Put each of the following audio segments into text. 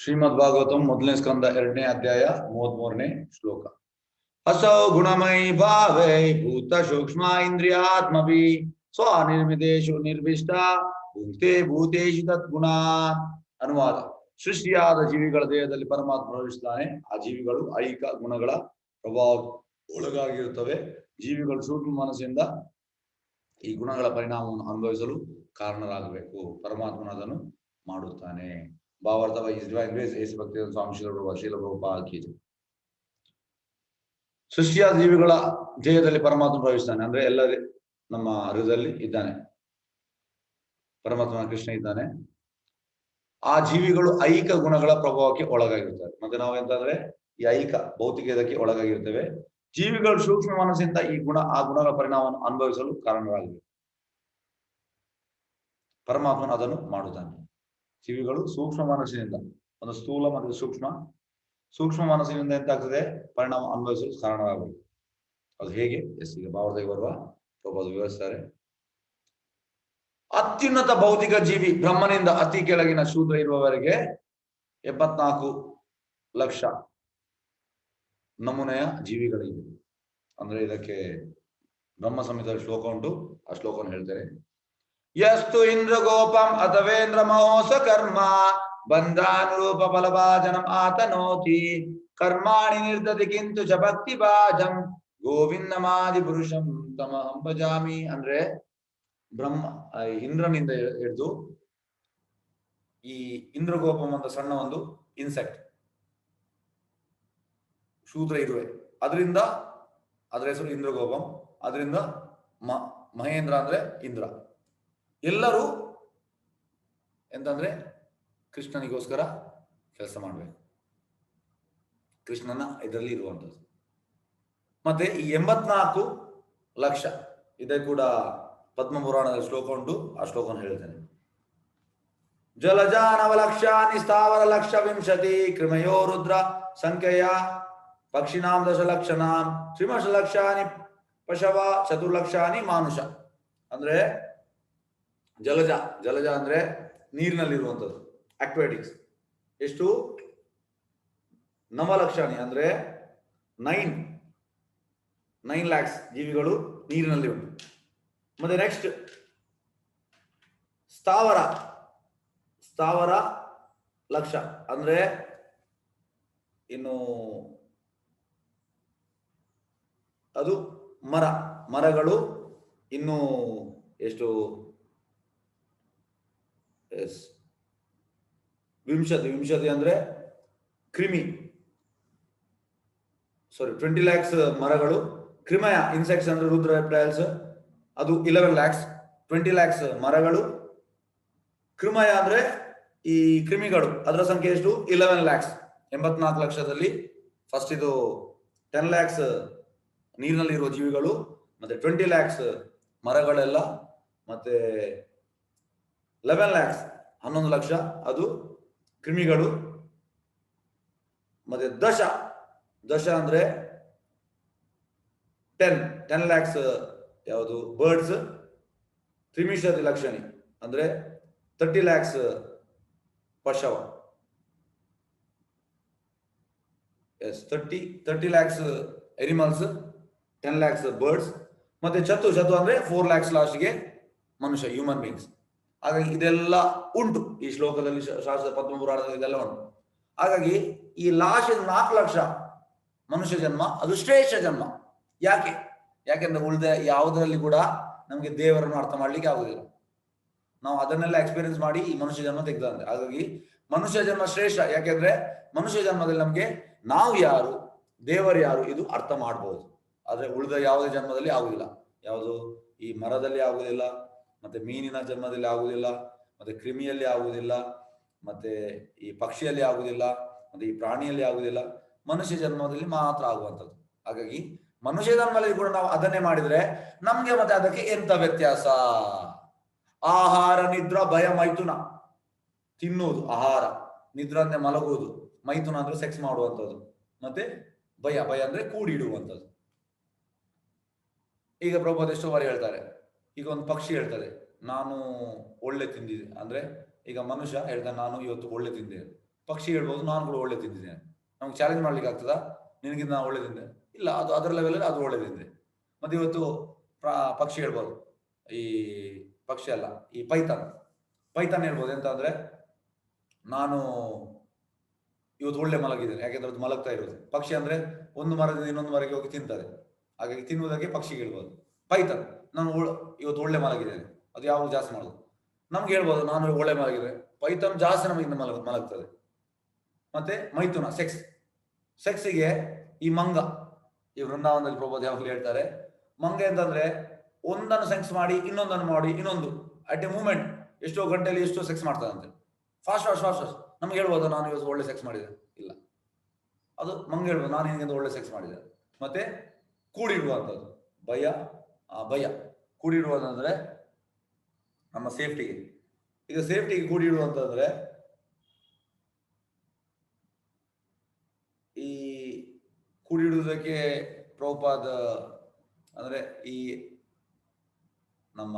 ಶ್ರೀಮದ್ ಭಾಗವತಂ ಮೊದಲನೇ ಸ್ಕಂದ ಎರಡನೇ ಅಧ್ಯಾಯ ಮೂವತ್ ಮೂರನೇ ಶ್ಲೋಕ. ಅಸೌ ಗುಣಮೈ ಭಾವೈ ಭೂತ ಸೂಕ್ಷ್ಮ ಇಂದ್ರಿಯಾತ್ಮಭಿ ಸ್ವನಿರ್ಮಿತೇಶು ನಿರ್ವಿಷ್ಟ ಭೂತೆ ಭೂತೇಶು ತದ್ಗುಣ ಅನುವಾದ. ಸೃಷ್ಟಿಯಾದ ಜೀವಿಗಳ ದೇಹದಲ್ಲಿ ಪರಮಾತ್ಮ ಪ್ರವೇಶಿಸ್ತಾನೆ. ಆ ಜೀವಿಗಳು ಐಕ ಗುಣಗಳ ಪ್ರಭಾವ ಒಳಗಾಗಿರುತ್ತವೆ ಜೀವಿಗಳು ಸೂಕ್ಷ್ಮ ಮನಸ್ಸಿಂದ ಈ ಗುಣಗಳ ಪರಿಣಾಮವನ್ನು ಅನುಭವಿಸಲು ಕಾರಣರಾಗಬೇಕು. ಪರಮಾತ್ಮನ ಅದನ್ನು ಮಾಡುತ್ತಾನೆ. ಭಾವಾರ್ಥ by His Divine Grace, ಯೇಸು ಭಕ್ತಿ ಸ್ವಾಮಿ ಶೀಲ ಜೈ. ಜೀವಿಗಳ ದೇಹದಲ್ಲಿ ಪರಮಾತ್ಮ ಪ್ರವೇಶಿಸ್ತಾನೆ. ಅಂದ್ರೆ ಎಲ್ಲ ನಮ್ಮ ಹೃದಯದಲ್ಲಿ ಇದ್ದಾನೆ. ಪರಮಾತ್ಮ ಕೃಷ್ಣ ಇದ್ದಾನೆ. ಆ ಜೀವಿಗಳು ಐಕ ಗುಣಗಳ ಪ್ರಭಾವಕ್ಕೆ ಒಳಗಾಗಿರ್ತಾರೆ. ಮತ್ತೆ ನಾವು ಎಂತಂದ್ರೆ ಈ ಐಕ ಭೌತಿಕ ಇದಕ್ಕೆ ಒಳಗಾಗಿರ್ತೇವೆ. ಜೀವಿಗಳು ಸೂಕ್ಷ್ಮ ಮನಸ್ಸಿಂದ ಈ ಗುಣ ಆ ಗುಣಗಳ ಪರಿಣಾಮವನ್ನು ಅನುಭವಿಸಲು ಕಾರಣರಾಗಿದೆ ಪರಮಾತ್ಮನ ಅದನ್ನು ಮಾಡುತ್ತಾನೆ. ಜೀವಿಗಳು ಸೂಕ್ಷ್ಮ ಮನಸ್ಸಿನಿಂದ, ಒಂದು ಸ್ಥೂಲ ಮತ್ತು ಸೂಕ್ಷ್ಮ ಸೂಕ್ಷ್ಮ ಮನಸ್ಸಿನಿಂದ ಎಂತಾಗ್ತದೆ? ಪರಿಣಾಮ ಅನುಭವಿಸಲು ಕಾರಣವಾಗಬೇಕು. ಅದು ಹೇಗೆ? ಎಸ್, ಈಗ ಭಾವದಾಗ ಬರುವ ಪ್ರಭಾವ ವಿವರಿಸ್ತಾರೆ. ಅತ್ಯುನ್ನತ ಭೌತಿಕ ಜೀವಿ ಬ್ರಹ್ಮನಿಂದ ಅತಿ ಕೆಳಗಿನ ಶೂದ್ರ ಇರುವವರೆಗೆ ಎಪ್ಪತ್ನಾಲ್ಕು ಲಕ್ಷ ನಮೂನೆಯ ಜೀವಿಗಳಿವೆ. ಅಂದ್ರೆ ಇದಕ್ಕೆ ಬ್ರಹ್ಮ ಸಂಹಿತ ಶ್ಲೋಕ ಉಂಟು. ಆ ಶ್ಲೋಕವನ್ನು ಹೇಳ್ತಾರೆ ಯಸ್ತು ಇಂದ್ರ ಗೋಪಂ ಅಥವೇಂದ್ರ ಮಹೋಸ ಕರ್ಮ ಬಂಧಾನುರೂಪ ಫಲಭಾಜನಂ ಆತನೋತಿ ಕರ್ಮಾಣಿ ನಿರ್ದತಿ ಕಿಂತು ಚ ಭಕ್ತಿ ಭಾಜಂ ಗೋವಿಂದಮಾದಿ ಪುರುಷಂ ತಮಹಂ ಭಜಾಮಿ ಅಂದ್ರೆ ಬ್ರಹ್ಮ ಇಂದ್ರನಿಂದ ಹಿಡಿದು ಈ ಇಂದ್ರಗೋಪಂ ಅಂತ ಸಣ್ಣ ಒಂದು ಇನ್ಸೆಕ್ಟ್ ಶೂದ್ರ ಇರುವೆ. ಅದರಿಂದ, ಅದರ ಹೆಸರು ಇಂದ್ರಗೋಪಂ. ಅದರಿಂದ ಮಹೇಂದ್ರ ಅಂದ್ರೆ ಇಂದ್ರ. ಎಲ್ಲರೂ ಎಂತಂದ್ರೆ ಕೃಷ್ಣನಿಗೋಸ್ಕರ ಕೆಲಸ ಮಾಡಬೇಕು. ಕೃಷ್ಣನ ಇದರಲ್ಲಿ ಇರುವಂಥದ್ದು. ಮತ್ತೆ ಈ ಎಂಬತ್ನಾಲ್ಕು ಲಕ್ಷ, ಇದೇ ಕೂಡ ಪದ್ಮ ಪುರಾಣದ ಶ್ಲೋಕ ಉಂಟು, ಆ ಶ್ಲೋಕವನ್ನು ಹೇಳ್ತೇನೆ. ಜಲಜಾನವ ಲಕ್ಷಾನಿ ಸ್ಥಾವರ ಲಕ್ಷ ವಿಂಶತಿ ಕ್ರಿಮಯೋ ರುದ್ರ ಸಂಖ್ಯೆಯ ಪಕ್ಷಿನಾಂ ದಶಲಕ್ಷಣಾಂ ತ್ರಿಮಶ ಲಕ್ಷಾನಿ ಪಶವ ಚತುರ್ಲಕ್ಷಾನಿ ಮಾನುಷ. ಅಂದ್ರೆ ಜಲಜ ಜಲಜ ಅಂದ್ರೆ ನೀರಿನಲ್ಲಿರುವಂಥದ್ದು ಅಕ್ವಾಟಿಕ್ಸ್ ಎಷ್ಟು? ನವಲಕ್ಷಣಿ ಅಂದ್ರೆ ನೈನ್ ನೈನ್ ಲ್ಯಾಕ್ಸ್ ಜೀವಿಗಳು ನೀರಿನಲ್ಲಿ ಉಂಟು ಮತ್ತೆ ನೆಕ್ಸ್ಟ್ ಸ್ಥಾವರ ಸ್ಥಾವರ ಲಕ್ಷ ಅಂದ್ರೆ ಇನ್ನು ಅದು ಮರ, ಮರಗಳು ಇನ್ನು ಎಷ್ಟು? ಎಸ್. ವಿಂಶತಿ ವಿಂಶತಿ ಅಂದ್ರೆ ಕ್ರಿಮಿ. ಸಾರಿ ಟ್ವೆಂಟಿ ಲ್ಯಾಕ್ಸ್ ಮರಗಳು. ಕ್ರಿಮಯ ಇನ್ಸೆಕ್ಟ್ಸ್ ಅಂದ್ರೆ ರುದ್ರ ರೆಪ್ಟೈಲ್ಸ್ ಅದು ಇಲೆವೆನ್ ಲ್ಯಾಕ್ಸ್ ಟ್ವೆಂಟಿ ಲ್ಯಾಕ್ಸ್ ಮರಗಳು. ಕ್ರಿಮಯ ಅಂದ್ರೆ ಈ ಕ್ರಿಮಿಗಳು. ಅದರ ಸಂಖ್ಯೆ ಎಷ್ಟು? ಇಲೆವೆನ್ ಲ್ಯಾಕ್ಸ್ ಎಂಬತ್ನಾಲ್ಕು ಲಕ್ಷದಲ್ಲಿ ಫಸ್ಟ್ ಇದು ಟೆನ್ ಲ್ಯಾಕ್ಸ್ ನೀರಿನಲ್ಲಿ ಇರುವ ಜೀವಿಗಳು, ಮತ್ತೆ ಟ್ವೆಂಟಿ ಲ್ಯಾಕ್ಸ್ ಮರಗಳೆಲ್ಲ, ಮತ್ತೆ ಲೆವೆನ್ ಲ್ಯಾಕ್ಸ್ ಹನ್ನೊಂದು ಲಕ್ಷ. ಅದು ಕ್ರಿಮಿಗಳು. ಮತ್ತೆ ದಶ. ದಶ ಅಂದ್ರೆ ಟೆನ್ ಟೆನ್ ಲ್ಯಾಕ್ಸ್ ಯಾವುದು? ಬರ್ಡ್ಸ್ ತ್ರಿಮಿಷತಿ ಲಕ್ಷಣಿ ಅಂದ್ರೆ thirty lakhs ಪಶವ. Yes thirty thirty lakhs animals ten lakhs birds ಮತ್ತೆ ಚತು ಚತು ಅಂದ್ರೆ ಫೋರ್ ಲ್ಯಾಕ್ಸ್ ಲಾಸ್ಟ್ಗೆ ಮನುಷ್ಯ ಹ್ಯೂಮನ್ ಬೀಯಿಂಗ್ಸ್ ಹಾಗಾಗಿ ಇದೆಲ್ಲ ಉಂಟು ಈ ಶ್ಲೋಕದಲ್ಲಿ ಶಾಸ್ತ್ರ ಪದ್ಮ ಪುರಾಣದಲ್ಲಿ ಇದೆಲ್ಲ ಉಂಟು. ಹಾಗಾಗಿ ಈ ಲಾಸ್ಟ್ ನಾಲ್ಕು ಲಕ್ಷ ಮನುಷ್ಯ ಜನ್ಮ, ಅದು ಶ್ರೇಷ್ಠ ಜನ್ಮ. ಯಾಕೆ? ಯಾಕೆಂದ್ರೆ ಉಳಿದ ಯಾವುದರಲ್ಲಿ ಕೂಡ ನಮಗೆ ದೇವರನ್ನು ಅರ್ಥ ಮಾಡ್ಲಿಕ್ಕೆ ಆಗುದಿಲ್ಲ. ನಾವು ಅದನ್ನೆಲ್ಲ ಎಕ್ಸ್ಪೀರಿಯನ್ಸ್ ಮಾಡಿ ಈ ಮನುಷ್ಯ ಜನ್ಮ ತೆಗೆದಂತೆ. ಹಾಗಾಗಿ ಮನುಷ್ಯ ಜನ್ಮ ಶ್ರೇಷ್ಠ. ಯಾಕೆಂದ್ರೆ ಮನುಷ್ಯ ಜನ್ಮದಲ್ಲಿ ನಮಗೆ ನಾವು ಯಾರು, ದೇವರು ಯಾರು, ಇದು ಅರ್ಥ ಮಾಡಬಹುದು ಆದ್ರೆ ಉಳಿದ ಯಾವುದೇ ಜನ್ಮದಲ್ಲಿ ಆಗುದಿಲ್ಲ. ಯಾವುದು? ಈ ಮರದಲ್ಲಿ ಆಗುದಿಲ್ಲ ಮತ್ತೆ ಮೀನಿನ ಜನ್ಮದಲ್ಲಿ ಆಗುವುದಿಲ್ಲ, ಮತ್ತೆ ಕ್ರಿಮಿಯಲ್ಲಿ ಆಗುವುದಿಲ್ಲ, ಮತ್ತೆ ಈ ಪಕ್ಷಿಯಲ್ಲಿ ಆಗುವುದಿಲ್ಲ, ಮತ್ತೆ ಈ ಪ್ರಾಣಿಯಲ್ಲಿ ಆಗುವುದಿಲ್ಲ. ಮನುಷ್ಯ ಜನ್ಮದಲ್ಲಿ ಮಾತ್ರ ಆಗುವಂಥದ್ದು. ಹಾಗಾಗಿ ಮನುಷ್ಯ ಜನ್ಮದಲ್ಲಿ ಕೂಡ ನಾವು ಅದನ್ನೇ ಮಾಡಿದ್ರೆ ನಮ್ಗೆ ಮತ್ತೆ ಅದಕ್ಕೆ ಎಂತ ವ್ಯತ್ಯಾಸ? ಆಹಾರ, ನಿದ್ರ, ಭಯ, ಮೈಥುನ. ತಿನ್ನುವುದು ಆಹಾರ. ನಿದ್ರ ಅಂದ್ರೆ ಮಲಗುವುದು ಮೈಥುನ ಅಂದ್ರೆ ಸೆಕ್ಸ್ ಮಾಡುವಂಥದ್ದು. ಮತ್ತೆ ಭಯ ಭಯ ಅಂದ್ರೆ ಕೂಡಿಡುವಂಥದ್ದು. ಈಗ ಪ್ರಭು ಎಷ್ಟೋ ಬಾರಿ ಹೇಳ್ತಾರೆ ಈಗ ಒಂದು ಪಕ್ಷಿ ಹೇಳ್ತದೆ, ನಾನು ಒಳ್ಳೆ ತಿಂದಿದೆ. ಅಂದ್ರೆ, ಈಗ ಮನುಷ್ಯ ಹೇಳ್ತಾ ನಾನು ಇವತ್ತು ಒಳ್ಳೆ ತಿಂದೆ ಪಕ್ಷಿ ಹೇಳ್ಬೋದು, ನಾನು ಕೂಡ ಒಳ್ಳೆ ತಿಂದಿದ್ದೇನೆ ನಮ್ಗೆ ಚಾಲೆಂಜ್ ಮಾಡ್ಲಿಕ್ಕೆ ಆಗ್ತದಾ? ನಿನಗಿಂತ ನಾನು ಒಳ್ಳೆ ತಿಂದೆ. ಇಲ್ಲ, ಅದು ಅದರ ಲೆವೆಲಲ್ಲಿ ಅದು ಒಳ್ಳೆ ತಿಂದೆ. ಮತ್ತೆ ಇವತ್ತು ಪಕ್ಷಿ ಹೇಳ್ಬೋದು. ಈ ಪಕ್ಷಿ ಅಲ್ಲ, ಈ ಪೈತಾನ್ ಪೈತಾನ್ ಹೇಳ್ಬೋದು ಎಂತ ಅಂದ್ರೆ, ನಾನು ಇವತ್ತು ಒಳ್ಳೆ ಮಲಗಿದ್ದೇನೆ. ಯಾಕೆಂದ್ರೆ ಅದು ಮಲಗ್ತಾ ಇರೋದು. ಪಕ್ಷಿ ಅಂದ್ರೆ ಒಂದು ಮರದಿಂದ ಇನ್ನೊಂದು ಮರಕ್ಕೆ ಹೋಗಿ ತಿಂತದೆ ಹಾಗಾಗಿ ತಿನ್ನುವುದಕ್ಕೆ ಪಕ್ಷಿ ಹೇಳ್ಬೋದು. ಪೈಥಾನ್ ನಾನು ಇವತ್ತು ಒಳ್ಳೆ ಮಲಗಿದ್ದೇನೆ ಅದು ಯಾವಾಗ ಜಾಸ್ತಿ ಮಾಡೋದು. ನಮ್ಗೆ ಹೇಳ್ಬೋದು, ನಾನು ಒಳ್ಳೆ ಮಲಗಿದ್ರೆ ಪೈಥನ್ ಜಾಸ್ತಿ ನಮಗಿಂದ ಮಲಗ ಮಲಗ್ತದೆ ಮತ್ತೆ ಮೈಥುನ, ಸೆಕ್ಸ್. ಸೆಕ್ಸಿಗೆ ಈ ಮಂಗ. ಈ ವೃಂದಾವನದಲ್ಲಿ ಪ್ರಭೋದ್ ಯಾವಾಗಲೂ ಹೇಳ್ತಾರೆ? ಮಂಗ ಅಂತಂದ್ರೆ ಒಂದನ್ನು ಸೆಕ್ಸ್ ಮಾಡಿ, ಇನ್ನೊಂದನ್ನು ಮಾಡಿ, ಇನ್ನೊಂದು. ಅಟ್ ಎ ಮೂಮೆಂಟ್ ಎಷ್ಟೋ ಗಂಟೆಯಲ್ಲಿ ಎಷ್ಟೋ ಸೆಕ್ಸ್ ಮಾಡ್ತದಂತೆ ಫಾಸ್ಟ್ ಫಾಸ್ಟ್ ಫಾಸ್ಟ್ ಫಾಸ್ಟ್ ನಮ್ಗೆ ಹೇಳ್ಬೋದು, ನಾನು ಇವತ್ತು ಒಳ್ಳೆ ಸೆಕ್ಸ್ ಮಾಡಿದೆ ಇಲ್ಲ. ಅದು ಮಂಗ ಹೇಳ್ಬೋದು, ನಾನು ನಿನಗೆ ಒಳ್ಳೆ ಸೆಕ್ಸ್ ಮಾಡಿದೆ ಮತ್ತೆ ಕೂಡಿಡುವಂಥದ್ದು. ಭಯ ಭಯ ಕೂಡಿಡುವುದಂದ್ರೆ ನಮ್ಮ ಸೇಫ್ಟಿಗೆ ಈಗ ಸೇಫ್ಟಿಗೆ ಕೂಡಿಡುವಂತಂದ್ರೆ ಈ ಕೂಡಿಡುವುದಕ್ಕೆ ಪ್ರೋಪಾದ ಅಂದ್ರೆ ಈ ನಮ್ಮ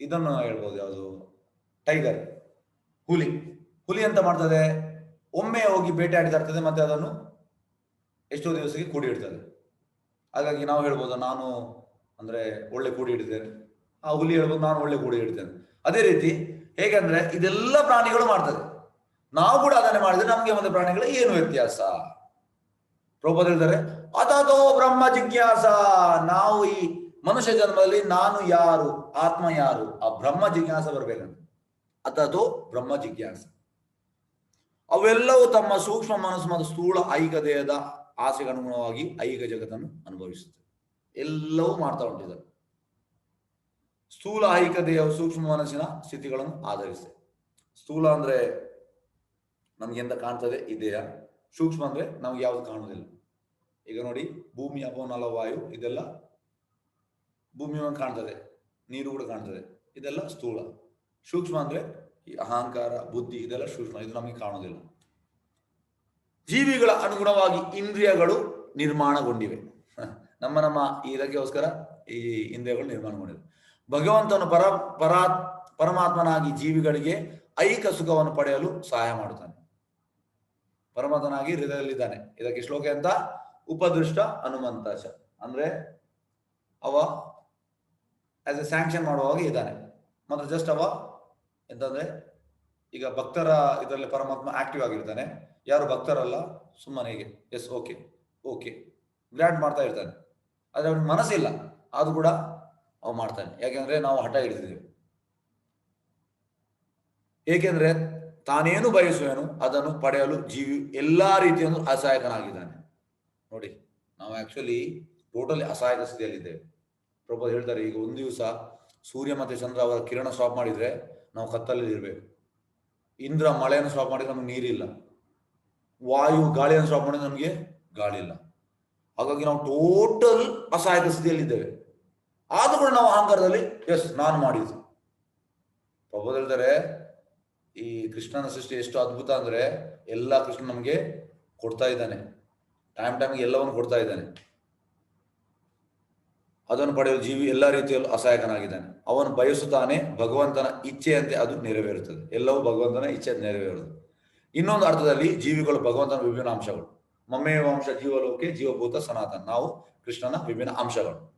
ಇದನ್ನು ಹೇಳ್ಬೋದು ಯಾವುದು? ಟೈಗರ್ ಹುಲಿ. ಹುಲಿ ಅಂತ ಮಾಡ್ತದೆ? ಒಮ್ಮೆ ಹೋಗಿ ಬೇಟೆ ಆಡಿದ ಇರ್ತದೆ ಮತ್ತೆ ಅದನ್ನು ಎಷ್ಟೋ ದಿವಸಕ್ಕೆ ಕೂಡಿ ಇಡ್ತದೆ. ಹಾಗಾಗಿ ನಾವು ಹೇಳ್ಬೋದು ನಾನು ಅಂದ್ರೆ ಒಳ್ಳೆ ಕೂಡಿ ಹಿಡಿದೇನೆ ಆ ಹುಲಿ ಹೇಳ್ಬೋದು ನಾನು ಒಳ್ಳೆ ಕೂಡಿ ಹಿಡಿತೇನೆ ಅದೇ ರೀತಿ ಹೇಗಂದ್ರೆ ಇದೆಲ್ಲ ಪ್ರಾಣಿಗಳು ಮಾಡ್ತದೆ. ನಾವು ಕೂಡ ಅದನ್ನೇ ಮಾಡಿದ್ರೆ ನಮ್ಗೆ ಒಂದು ಪ್ರಾಣಿಗಳ ಏನು ವ್ಯತ್ಯಾಸ? ಪ್ರಭುಪಾದ ಹೇಳ್ತಾರೆ ಅದೋ ಬ್ರಹ್ಮ ಜಿಜ್ಞಾಸ, ನಾವು ಈ ಮನುಷ್ಯ ಜನ್ಮದಲ್ಲಿ ನಾನು ಯಾರು, ಆತ್ಮ ಯಾರು? ಆ ಬ್ರಹ್ಮ ಜಿಜ್ಞಾಸ ಬರ್ಬೇಕಂತ. ಅದೋ ಬ್ರಹ್ಮ ಜಿಜ್ಞಾಸ. ಅವೆಲ್ಲವೂ ತಮ್ಮ ಸೂಕ್ಷ್ಮ ಮನಸ್ಸು ಮತ್ತು ಸ್ಥೂಳ ಐಕ ದೇಹದ ಆಸೆಗನುಗುಣವಾಗಿ ಐಕ ಜಗತ್ತನ್ನು ಅನುಭವಿಸುತ್ತೆ. ಎಲ್ಲವೂ ಮಾಡ್ತಾ ಹೊಂಟಿದ್ದಾರೆ. ಸ್ಥೂಲ ಐಕ ದೇಹವು ಸೂಕ್ಷ್ಮ ಮನಸ್ಸಿನ ಸ್ಥಿತಿಗಳನ್ನು ಆಧರಿಸಿದೆ. ಸ್ಥೂಲ ಅಂದ್ರೆ ನಮ್ಗೆ ಎಂತ ಕಾಣ್ತದೆ? ಈ ಸೂಕ್ಷ್ಮ ಅಂದ್ರೆ ನಮ್ಗೆ ಯಾವ್ದು ಕಾಣುವುದಿಲ್ಲ. ಈಗ ನೋಡಿ, ಭೂಮಿ ಅಪೋನಲ ವಾಯು ಇದೆಲ್ಲ ಭೂಮಿ ಕಾಣ್ತದೆ. ನೀರು ಕೂಡ ಕಾಣ್ತದೆ. ಇದೆಲ್ಲ ಸ್ಥೂಲ. ಸೂಕ್ಷ್ಮ ಅಂದ್ರೆ ಈ ಅಹಂಕಾರ, ಬುದ್ಧಿ ಇದೆಲ್ಲ ಸೂಕ್ಷ್ಮ. ಇದು ನಮಗೆ ಕಾಣುವುದಿಲ್ಲ. ಜೀವಿಗಳ ಅನುಗುಣವಾಗಿ ಇಂದ್ರಿಯಗಳು ನಿರ್ಮಾಣಗೊಂಡಿವೆ. ನಮ್ಮ ನಮ್ಮ ಇದಕ್ಕೋಸ್ಕರ ಈ ಇಂದ್ರಿಯಗಳು ನಿರ್ಮಾಣಗೊಂಡಿವೆ ಭಗವಂತನು ಪರ, ಪರಾ, ಪರಮಾತ್ಮನಾಗಿ ಜೀವಿಗಳಿಗೆ ಐಕ ಸುಖವನ್ನು ಪಡೆಯಲು ಸಹಾಯ ಮಾಡುತ್ತಾನೆ. ಪರಮಾತ್ಮನಾಗಿ ಹೃದಯದಲ್ಲಿದ್ದಾನೆ. ಇದಕ್ಕೆ ಶ್ಲೋಕ ಅಂತ ಉಪದೃಷ್ಟ ಹನುಮಂತಾಶ ಅಂದ್ರೆ ಅವ ಆಸ್ ಎ ಸ್ಯಾಂಕ್ಷನ್ ಮಾಡುವಾಗ ಇದ್ದಾನೆ. ಮಾತ್ರ ಜಸ್ಟ್ ಅವ ಎಂತಂದ್ರೆ ಈಗ ಭಕ್ತರ ಇದರಲ್ಲಿ ಪರಮಾತ್ಮ ಆಕ್ಟಿವ್ ಆಗಿರ್ತಾನೆ. ಯಾರು ಭಕ್ತರಲ್ಲ, ಸುಮ್ಮನೆ ಹೀಗೆ ಎಸ್ ಓಕೆ ಓಕೆ ಗ್ರ್ಯಾಂಡ್ ಮಾಡ್ತಾ ಇರ್ತಾನೆ. ಆದ್ರೆ ಅವನಿಗೆ ಮನಸ್ಸಿಲ್ಲ. ಅದು ಕೂಡ ಅವ ಮಾಡ್ತಾನೆ. ಯಾಕೆಂದ್ರೆ ನಾವು ಹಠ ಹಿಡಿದಿದ್ದೇವೆ. ಏಕೆಂದ್ರೆ ತಾನೇನು ಬಯಸುವೇನು ಅದನ್ನು ಪಡೆಯಲು ಜೀವಿ ಎಲ್ಲಾ ರೀತಿಯನ್ನು ಅಸಹಾಯಕನಾಗಿದ್ದಾನೆ. ನೋಡಿ, ನಾವು ಆಕ್ಚುಲಿ ಟೋಟಲಿ ಅಸಹಾಯಕ ಸ್ಥಿತಿಯಲ್ಲಿದ್ದೇವೆ. ಪ್ರಭು ಹೇಳ್ತಾರೆ, ಈಗ ಒಂದು ದಿವಸ ಸೂರ್ಯ ಮತ್ತೆ ಚಂದ್ರ ಅವರ ಕಿರಣ ಸ್ಟಾಪ್ ಮಾಡಿದ್ರೆ ನಾವು ಕತ್ತಲಲ್ಲಿ ಇರ್ಬೇಕು. ಇಂದ್ರ ಮಳೆಯನ್ನು ಸ್ಟಾಪ್ ಮಾಡಿದ್ರೆ ನಮ್ಗೆ ನೀರಿಲ್ಲ. ವಾಯು ಗಾಳಿಯನ್ನು ಸ್ಟಾಪ್ ಮಾಡಿದ್ರೆ ನಮಗೆ ಗಾಳಿ ಇಲ್ಲ ಹಾಗಾಗಿ ನಾವು ಟೋಟಲ್ ಅಸಹಾಯಕ ಸ್ಥಿತಿಯಲ್ಲಿದ್ದೇವೆ. ಆದ್ರೂ ಕೂಡ ನಾವು ಅಹಂಕಾರದಲ್ಲಿ ಎಸ್ ನಾನು ಮಾಡಿದ್ದು. ಪ್ರಭು ಈ ಕೃಷ್ಣನ ಸೃಷ್ಟಿ ಎಷ್ಟು ಅದ್ಭುತ ಅಂದ್ರೆ ಎಲ್ಲ ಕೃಷ್ಣ ನಮಗೆ ಕೊಡ್ತಾ ಇದ್ದಾನೆ. ಟೈಮ್ ಟೈಮ್ಗೆ ಎಲ್ಲವನ್ನು ಕೊಡ್ತಾ ಇದ್ದಾನೆ. ಅದನ್ನು ಪಡೆಯಲು ಜೀವಿ ಎಲ್ಲ ರೀತಿಯಲ್ಲೂ ಅಸಹಾಯಕನಾಗಿದ್ದಾನೆ. ಅವನು ಬಯಸುತ್ತಾನೆ ಭಗವಂತನ ಇಚ್ಛೆಯಂತೆ ಅದು ನೆರವೇರುತ್ತದೆ. ಎಲ್ಲವೂ ಭಗವಂತನ ಇಚ್ಛೆ ನೆರವೇರುತ್ತದೆ. ಇನ್ನೊಂದು ಅರ್ಥದಲ್ಲಿ ಜೀವಿಗಳು ಭಗವಂತನ ವಿಭಿನ್ನ ಅಂಶಗಳು. ಮಮ್ಮೇವ ವಂಶ ಜೀವಲೋಕೆ ಜೀವಭೂತ ಸನಾತನ. ನಾವು ಕೃಷ್ಣನ ವಿಭಿನ್ನ ಅಂಶಗಳು.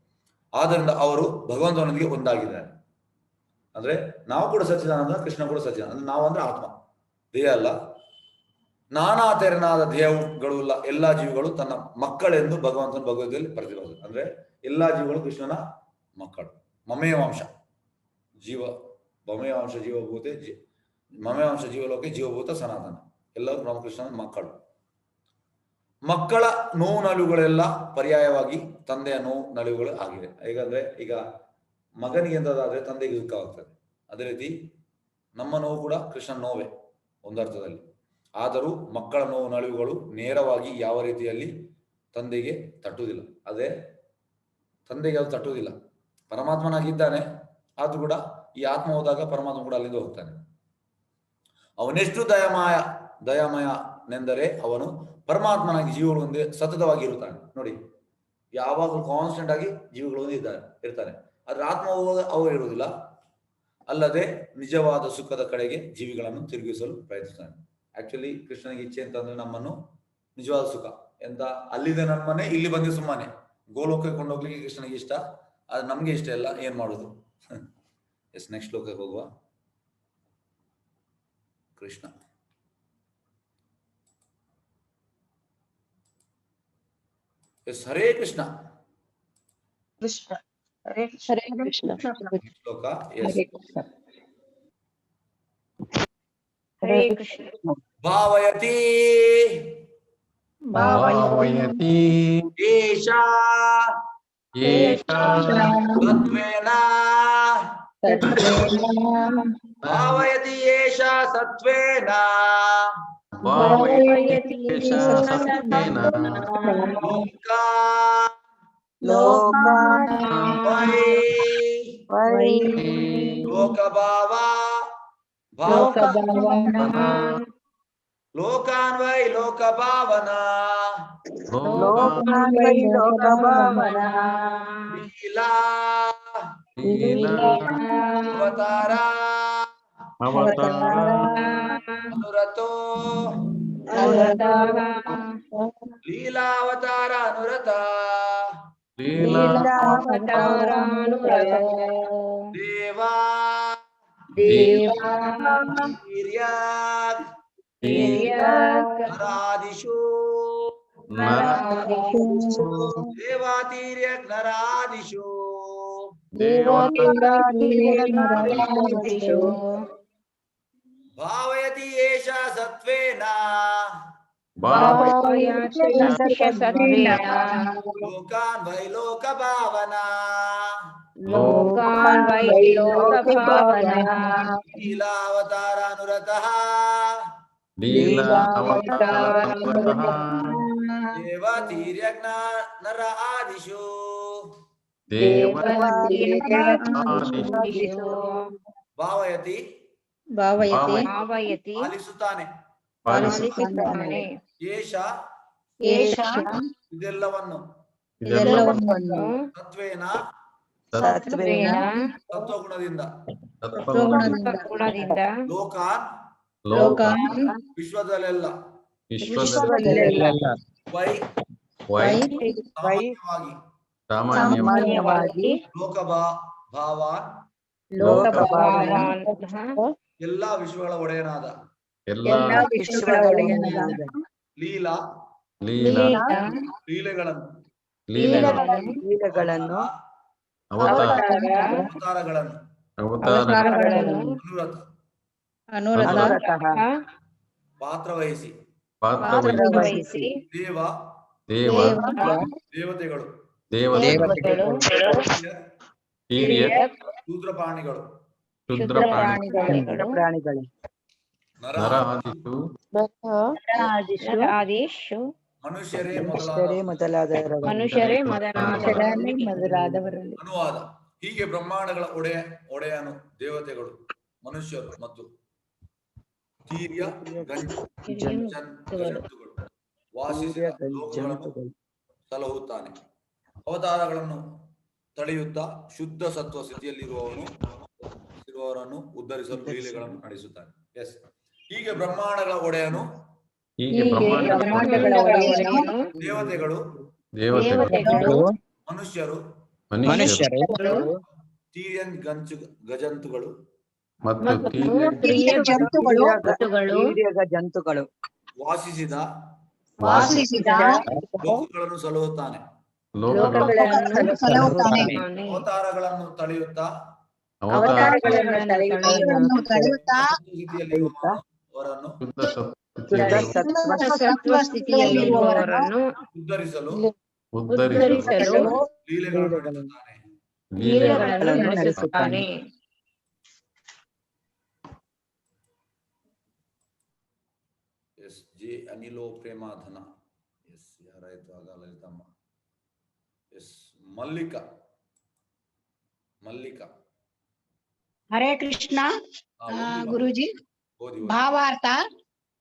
ಆದ್ದರಿಂದ ಅವರು ಭಗವಂತನೊಂದಿಗೆ ಒಂದಾಗಿದ್ದಾರೆ. ಅಂದ್ರೆ ನಾವು ಕೂಡ ಸಚ್ಚಿದಾನಂದ, ಕೃಷ್ಣ ಕೂಡ ಸಚ್ಚಿದಾನಂದ. ಅಂದ್ರೆ ನಾವು ಅಂದ್ರೆ ಆತ್ಮ. ದೇಹ ಅಲ್ಲ. ನಾನಾ ತೆರನಾದ ದೇಹಗಳುಲ್ಲ ಎಲ್ಲಾ ಜೀವಿಗಳು ತನ್ನ ಮಕ್ಕಳೆಂದು ಭಗವಂತನ ಭಗವದ್ಗೀತೆಯಲ್ಲಿ ಬರೆದಿರೋದು. ಅಂದ್ರೆ ಎಲ್ಲಾ ಜೀವಿಗಳು ಕೃಷ್ಣನ ಮಕ್ಕಳು. ಮಮೇವಾಂಶ ಜೀವ ಮಮೇವಾಂಶ ಜೀವಭೂತೆ ಜೀ ಮಮೇವಾಂಶ ಜೀವಲೋಕೆ ಜೀವಭೂತ ಸನಾತನ. ಎಲ್ಲರೂ ರಾಮಕೃಷ್ಣನ ಕೃಷ್ಣನ ಮಕ್ಕಳು. ಮಕ್ಕಳ ನೋವು ನಲಿವುಗಳೆಲ್ಲ ಪರ್ಯಾಯವಾಗಿ ತಂದೆಯ ನೋವು ನಲಿವುಗಳು ಆಗಿದೆ ಹೇಗಂದ್ರೆ, ಈಗ ಮಗನಿಗೆ ಎಂತದಾದ್ರೆ ತಂದೆಗೆ ದುಃಖವಾಗ್ತದೆ. ಅದೇ ರೀತಿ ನಮ್ಮ ನೋವು ಕೂಡ ಕೃಷ್ಣನ ನೋವೇ, ಒಂದರ್ಥದಲ್ಲಿ. ಆದರೂ ಮಕ್ಕಳ ನೋವು ನಲಿವುಗಳು ನೇರವಾಗಿ ಯಾವ ರೀತಿಯಲ್ಲಿ ತಂದೆಗೆ ತಟ್ಟುವುದಿಲ್ಲ. ಅದೇ ತಂದೆಗೆ ಅದು ತಟ್ಟುವುದಿಲ್ಲ. ಪರಮಾತ್ಮನಾಗಿದ್ದಾನೆ, ಆದ್ರೂ ಕೂಡ ಈ ಆತ್ಮ ಹೋದಾಗ ಪರಮಾತ್ಮ ಕೂಡ ಅಲ್ಲಿಂದ ಹೋಗ್ತಾನೆ. ಅವನೆಷ್ಟು ದಯಮಾಯ ದಯಾಮಯನೆಂದರೆ ಅವನು ಪರಮಾತ್ಮನಾಗಿ ಜೀವಗಳು ಒಂದೇ ಸತತವಾಗಿ ಇರುತ್ತಾನೆ. ನೋಡಿ, ಯಾವಾಗಲೂ ಕಾನ್ಸ್ಟೆಂಟ್ ಆಗಿ ಜೀವಗಳು ಇದ್ದಾರೆ ಇರ್ತಾನೆ. ಆದ್ರೆ ಆತ್ಮ ಹೋಗುವಾಗ ಅವರು ಇರುವುದಿಲ್ಲ. ಅಲ್ಲದೆ ನಿಜವಾದ ಸುಖದ ಕಡೆಗೆ ಜೀವಿಗಳನ್ನು ತಿರುಗಿಸಲು ಪ್ರಯತ್ನಿಸ್ತಾನೆ. ಆಕ್ಚುಲಿ ಕೃಷ್ಣನಿಗೆ ಇಚ್ಛೆ ಅಂತಂದ್ರೆ ನಮ್ಮನ್ನು ನಿಜವಾದ ಸುಖ. ಎಂತ? ಅಲ್ಲಿದೆ ನಮ್ಮನೆ ಮನೆ ಇಲ್ಲಿ ಬಂದು ಸುಮ್ಮನೆ. ಗೋಲೋಕಕ್ಕೆ ಕೊಂಡೋಗ್ಲಿಕ್ಕೆ ಕೃಷ್ಣನಿಗೆ ಇಷ್ಟ ಅದು ನಮ್ಗೆ ಇಷ್ಟ ಇಲ್ಲ, ಏನ್ ಮಾಡುದು? ಎಸ್ ನೆಕ್ಸ್ಟ್ ಲೋಕಕ್ಕೆ ಹೋಗುವ. ಕೃಷ್ಣ. ಎಸ್ ಹರೇ ಕೃಷ್ಣ ಕೃಷ್ಣ ಹರೇ ಹರೇ ಕೃಷ್ಣ ಶ್ಲೋಕ ಎಸ್ ಹರೇ ಕೃಷ್ಣ ಹರೇ ಕೃಷ್ಣ ಭಾವಯತಿ ಭಾವಯತಿ ಏಷಾ ಏಷಾ ಸತ್ವೇನ ಭಾವಯತಿ ಏಷಾ ಸತ್ವೇನ ಭಾವಯತಿ ಏಷಾ ಸತ್ಯೇನ ಲೋಕಾ ಲೋಕಾನ್ ವೈ ವೈ ಲೋಕಭಾವ ಭಾವ ಲೋಕಭಾವನ ಲೋಕಾನ್ ವೈ ಲೋಕಭಾವನಾ ಲೋಕಾನ್ ವೈ ಲೋಕಭಾವನ ಲೀಲಾ ಲೀಲಾ ಅವತಾರ ಅವತಾರ ಅನುರತೋ ಲೀಲಾವತಾರ ಅನುರತ ಲೀಲಾ ದೇವಾ ದೇವ ಹಿರ್ಯಾಗ್ ನರಾದಿಷು ದೇವಾತೀರ್ಯಗ್ ನರಾದಿಷು ಭಾವಯತಿ ಏಷ ಸತ್ವೇನ ಲೋಕಾನ್ ವೈ ಲೋಕ ಭಾವಯತಿ. ಭಾವಯತಿ. ಭಾವಯತಿ. ಪಾಲಿಸುತ್ತಾನೆ. ಪಾಲಿಸುತ್ತಾನೆ. ಏಷ. ಏಷ. ಇದೆಲ್ಲವನ್ನು. ಇದೆಲ್ಲವನ್ನು ತತ್ವೇನ ತತ್ವಗುಣದಿಂದ. ಸತ್ವಗುಣದಿಂದ ಗುಣದಿಂದ ಲೋಕಾನ್. ಲೋಕಾನ್. ವಿಶ್ವದಲ್ಲೆಲ್ಲ. ವಿಶ್ವದಲ್ಲೆಲ್ಲ. ವೈ. ವೈ. ಸಾಮಾನ್ಯ ಸಾಮಾನ್ಯವಾಗಿ ಲೋಕಭಾ ಭಾವಾನ್ ಲೋಕಭಾವನ ಎಲ್ಲಾ ವಿಶ್ವಗಳ ಒಡೆಯನಾದ. ಎಲ್ಲ ವಿಶ್ವಗಳ ಒಡೆಯನಾದ. ಲೀಲಾ ಲೀಲಾ ಲೀಲೆಗಳನ್ನು. ಲೀಲೆಗಳನ್ನು ಅವತಾರಗಳನ್ನು. ಅವತಾರಗಳನ್ನು ಅವತಾರ ಅನುರತ. ಅನುರತಃ. ಪಾತ್ರವಹಿಸಿ. ಪಾತ್ರ ವಹಿಸಿ ದೇವ. ದೇವ. ದೇವತೆಗಳು. ದೇವತೆಗಳು ಹಿರಿಯ ಶೂದ್ರ ಪ್ರಾಣಿಗಳು ಶುದ್ರ ಪ್ರಾಣಿ ಪ್ರಾಣಿಗಳು ನರ ನರ ಆದಿಷು ಆದಿಶು ಮನುಷ್ಯರೇ ಮನುಷ್ಯರೇ ಮೊದಲಾದ ಮೊದಲಾದವರು ಮನುಷ್ಯರೇ ಮೊದಲಾದವರಲ್ಲಿ. ಅನುವಾದ. ಹೀಗೆ ಬ್ರಹ್ಮಾಂಡಗಳ ಒಡೆಯ ಒಡೆಯನು ದೇವತೆಗಳು ಮನುಷ್ಯರು ಮತ್ತು ತೀರ್ಯ ವಾಸಿಸಿದ ಲೋಕಗಳನ್ನು ಸಲಹುತ್ತಾನೆ. ಅವತಾರಗಳನ್ನು ತಳೆಯುತ್ತಾ ಶುದ್ಧ ಸತ್ವ ಸ್ಥಿತಿಯಲ್ಲಿರುವವನು ಇರುವವರನ್ನು ಉದ್ಧರಿಸಲು ಲೀಲೆಗಳನ್ನು ನಡೆಸುತ್ತಾನೆ. ಎಸ್ ಹೀಗೆ ಬ್ರಹ್ಮಾಂಡಗಳ ಒಡೆಯನು ದೇವತೆಗಳು ಮನುಷ್ಯರು ಮನುಷ್ಯರು. ತೀರ್ಯನ್ ಗಂಚು ಗಜಂತುಗಳು ಮತ್ತು ಜಂತುಗಳು. ವಾಸಿಸಿದ ವಾಸಿಸಿದ ಸಲಹುತ್ತಾನೆ. ಅವತಾರಗಳನ್ನು ತಡೆಯುತ್ತಾ? ಅವತಾರ ಅವತಾರಗಳನ್ನು ತಡೆಯುತ್ತಾ? ಅವರನ್ನು ಶುದ್ಧ ಶುದ್ಧ ಸತ್ಯ ಸತ್ವ ಸ್ಥಿತಿಯಲ್ಲಿರುವವರನ್ನು ಸ್ಥಿತಿಯಲ್ಲಿರುವವರನ್ನು ಉದ್ಧರಿಸಲು? ಉದ್ಧರಿಸಲು. ಲೀಲೆಗಳನ್ನು ನಡೆಸುತ್ತಾನೆ. ಲೀಲೆಗಳನ್ನು ನಡೆಸುತ್ತಾನೆ. ಎಸ್ ಜಿ ಅನಿಲೋ ಪ್ರೇಮಾಧನ ಎಸ್ ಯಾರಾಯ್ತು? ಆಗ ಲಲಿತಮ್ಮ. ಎಸ್ ಮಲ್ಲಿಕಾ. ಮಲ್ಲಿಕ. ಹರೇ ಕೃಷ್ಣ. ಗುರುಜಿ. ಭಾವಾರ್ಥ.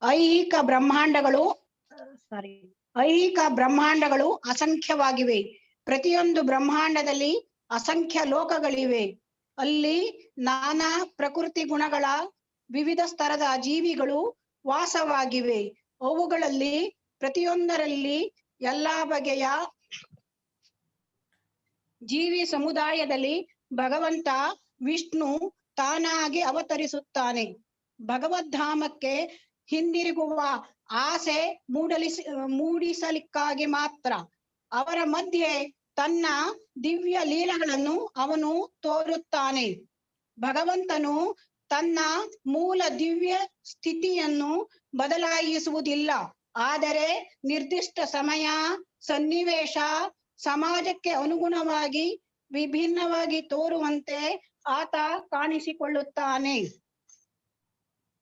ಐಹಿಕ ಬ್ರಹ್ಮಾಂಡಗಳು. ಸಾರಿ ಐಹಿಕ ಬ್ರಹ್ಮಾಂಡಗಳು ಅಸಂಖ್ಯವಾಗಿವೆ. ಪ್ರತಿಯೊಂದು ಬ್ರಹ್ಮಾಂಡದಲ್ಲಿ ಅಸಂಖ್ಯ ಲೋಕಗಳಿವೆ. ಅಲ್ಲಿ ನಾನಾ ಪ್ರಕೃತಿ ಗುಣಗಳ ವಿವಿಧ ಸ್ತರದ ಜೀವಿಗಳು ವಾಸವಾಗಿವೆ. ಅವುಗಳಲ್ಲಿ ಪ್ರತಿಯೊಂದರಲ್ಲಿ ಎಲ್ಲಾ ಬಗೆಯ ಜೀವಿ ಸಮುದಾಯದಲ್ಲಿ ಭಗವಂತ ವಿಷ್ಣು ತಾನಾಗಿ ಅವತರಿಸುತ್ತಾನೆ. ಭಗವದ್ಧಾಮಕ್ಕೆ ಹಿಂದಿರುಗುವ ಆಸೆ ಮೂಡಲಿಸಿ, ಮೂಡಿಸಲಿಕ್ಕಾಗಿ ಮಾತ್ರ. ಅವರ ಮಧ್ಯೆ ತನ್ನ ದಿವ್ಯ ಲೀಲಗಳನ್ನು ಅವನು ತೋರುತ್ತಾನೆ. ಭಗವಂತನು ತನ್ನ ಮೂಲ ದಿವ್ಯ ಸ್ಥಿತಿಯನ್ನು ಬದಲಾಯಿಸುವುದಿಲ್ಲ. ಆದರೆ ನಿರ್ದಿಷ್ಟ ಸಮಯ, ಸನ್ನಿವೇಶ ಸಮಾಜಕ್ಕೆ ಅನುಗುಣವಾಗಿ ವಿಭಿನ್ನವಾಗಿ ತೋರುವಂತೆ ಆತ ಕಾಣಿಸಿಕೊಳ್ಳುತ್ತಾನೆ.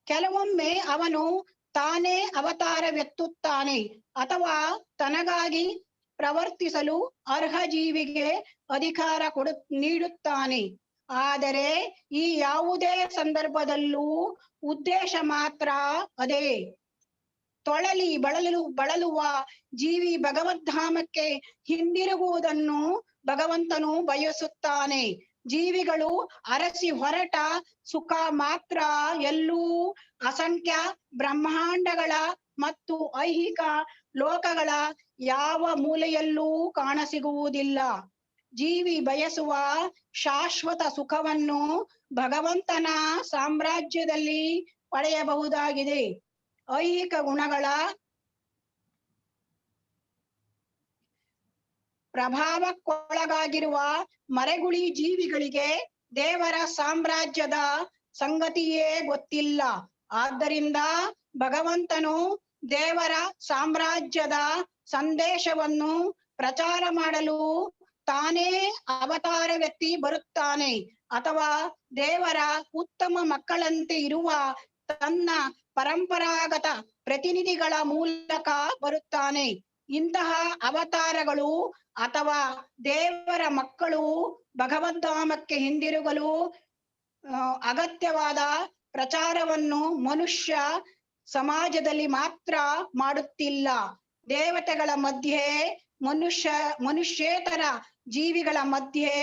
ಕೆಲವೊಮ್ಮೆ ಅವನು ತಾನೇ ಅವತಾರವೆತ್ತುತ್ತಾನೆ ಅಥವಾ ತನಗಾಗಿ ಪ್ರವರ್ತಿಸಲು ಅರ್ಹ ಜೀವಿಗೆ ಅಧಿಕಾರ ಕೊಡು, ನೀಡುತ್ತಾನೆ. ಆದರೆ ಈ ಯಾವುದೇ ಸಂದರ್ಭದಲ್ಲೂ ಉದ್ದೇಶ ಮಾತ್ರ ಅದೇ. ತೊಳಲಿ ಬಳಲಲು ಬಳಲುವ ಜೀವಿ ಭಗವದ್ಧಾಮಕ್ಕೆ ಹಿಂದಿರುಗುವುದನ್ನು ಭಗವಂತನು ಬಯಸುತ್ತಾನೆ. ಜೀವಿಗಳು ಅರಸಿ ಹೊರಟ ಸುಖ ಮಾತ್ರ ಎಲ್ಲೂ ಅಸಂಖ್ಯ ಬ್ರಹ್ಮಾಂಡಗಳ ಮತ್ತು ಐಹಿಕ ಲೋಕಗಳ ಯಾವ ಮೂಲೆಯಲ್ಲೂ ಕಾಣಸಿಗುವುದಿಲ್ಲ. ಜೀವಿ ಬಯಸುವ ಶಾಶ್ವತ ಸುಖವನ್ನು ಭಗವಂತನ ಸಾಮ್ರಾಜ್ಯದಲ್ಲಿ ಪಡೆಯಬಹುದಾಗಿದೆ. ಐಹಿಕ ಗುಣಗಳ ಪ್ರಭಾವಕ್ಕೊಳಗಾಗಿರುವ ಮರೆಗುಳಿ ಜೀವಿಗಳಿಗೆ ದೇವರ ಸಾಮ್ರಾಜ್ಯದ ಸಂಗತಿಯೇ ಗೊತ್ತಿಲ್ಲ. ಆದ್ದರಿಂದ ಭಗವಂತನು ದೇವರ ಸಾಮ್ರಾಜ್ಯದ ಸಂದೇಶವನ್ನು ಪ್ರಚಾರ ಮಾಡಲು ತಾನೇ ಅವತಾರವೆತ್ತಿ ಬರುತ್ತಾನೆ ಅಥವಾ ದೇವರ ಉತ್ತಮ ಮಕ್ಕಳಂತೆ ಇರುವ ತನ್ನ ಪರಂಪರಾಗತ ಪ್ರತಿನಿಧಿಗಳ ಮೂಲಕ ಬರುತ್ತಾನೆ. ಇಂತಹ ಅವತಾರಗಳು ಅಥವಾ ದೇವರ ಮಕ್ಕಳು ಭಗವದ್ಧಾಮಕ್ಕೆ ಹಿಂದಿರುಗಲು ಅಗತ್ಯವಾದ ಪ್ರಚಾರವನ್ನು ಮನುಷ್ಯ ಸಮಾಜದಲ್ಲಿ ಮಾತ್ರ ಮಾಡುತ್ತಿಲ್ಲ. ದೇವತೆಗಳ ಮಧ್ಯೆ, ಮನುಷ್ಯ, ಮನುಷ್ಯೇತರ ಜೀವಿಗಳ ಮಧ್ಯೆ,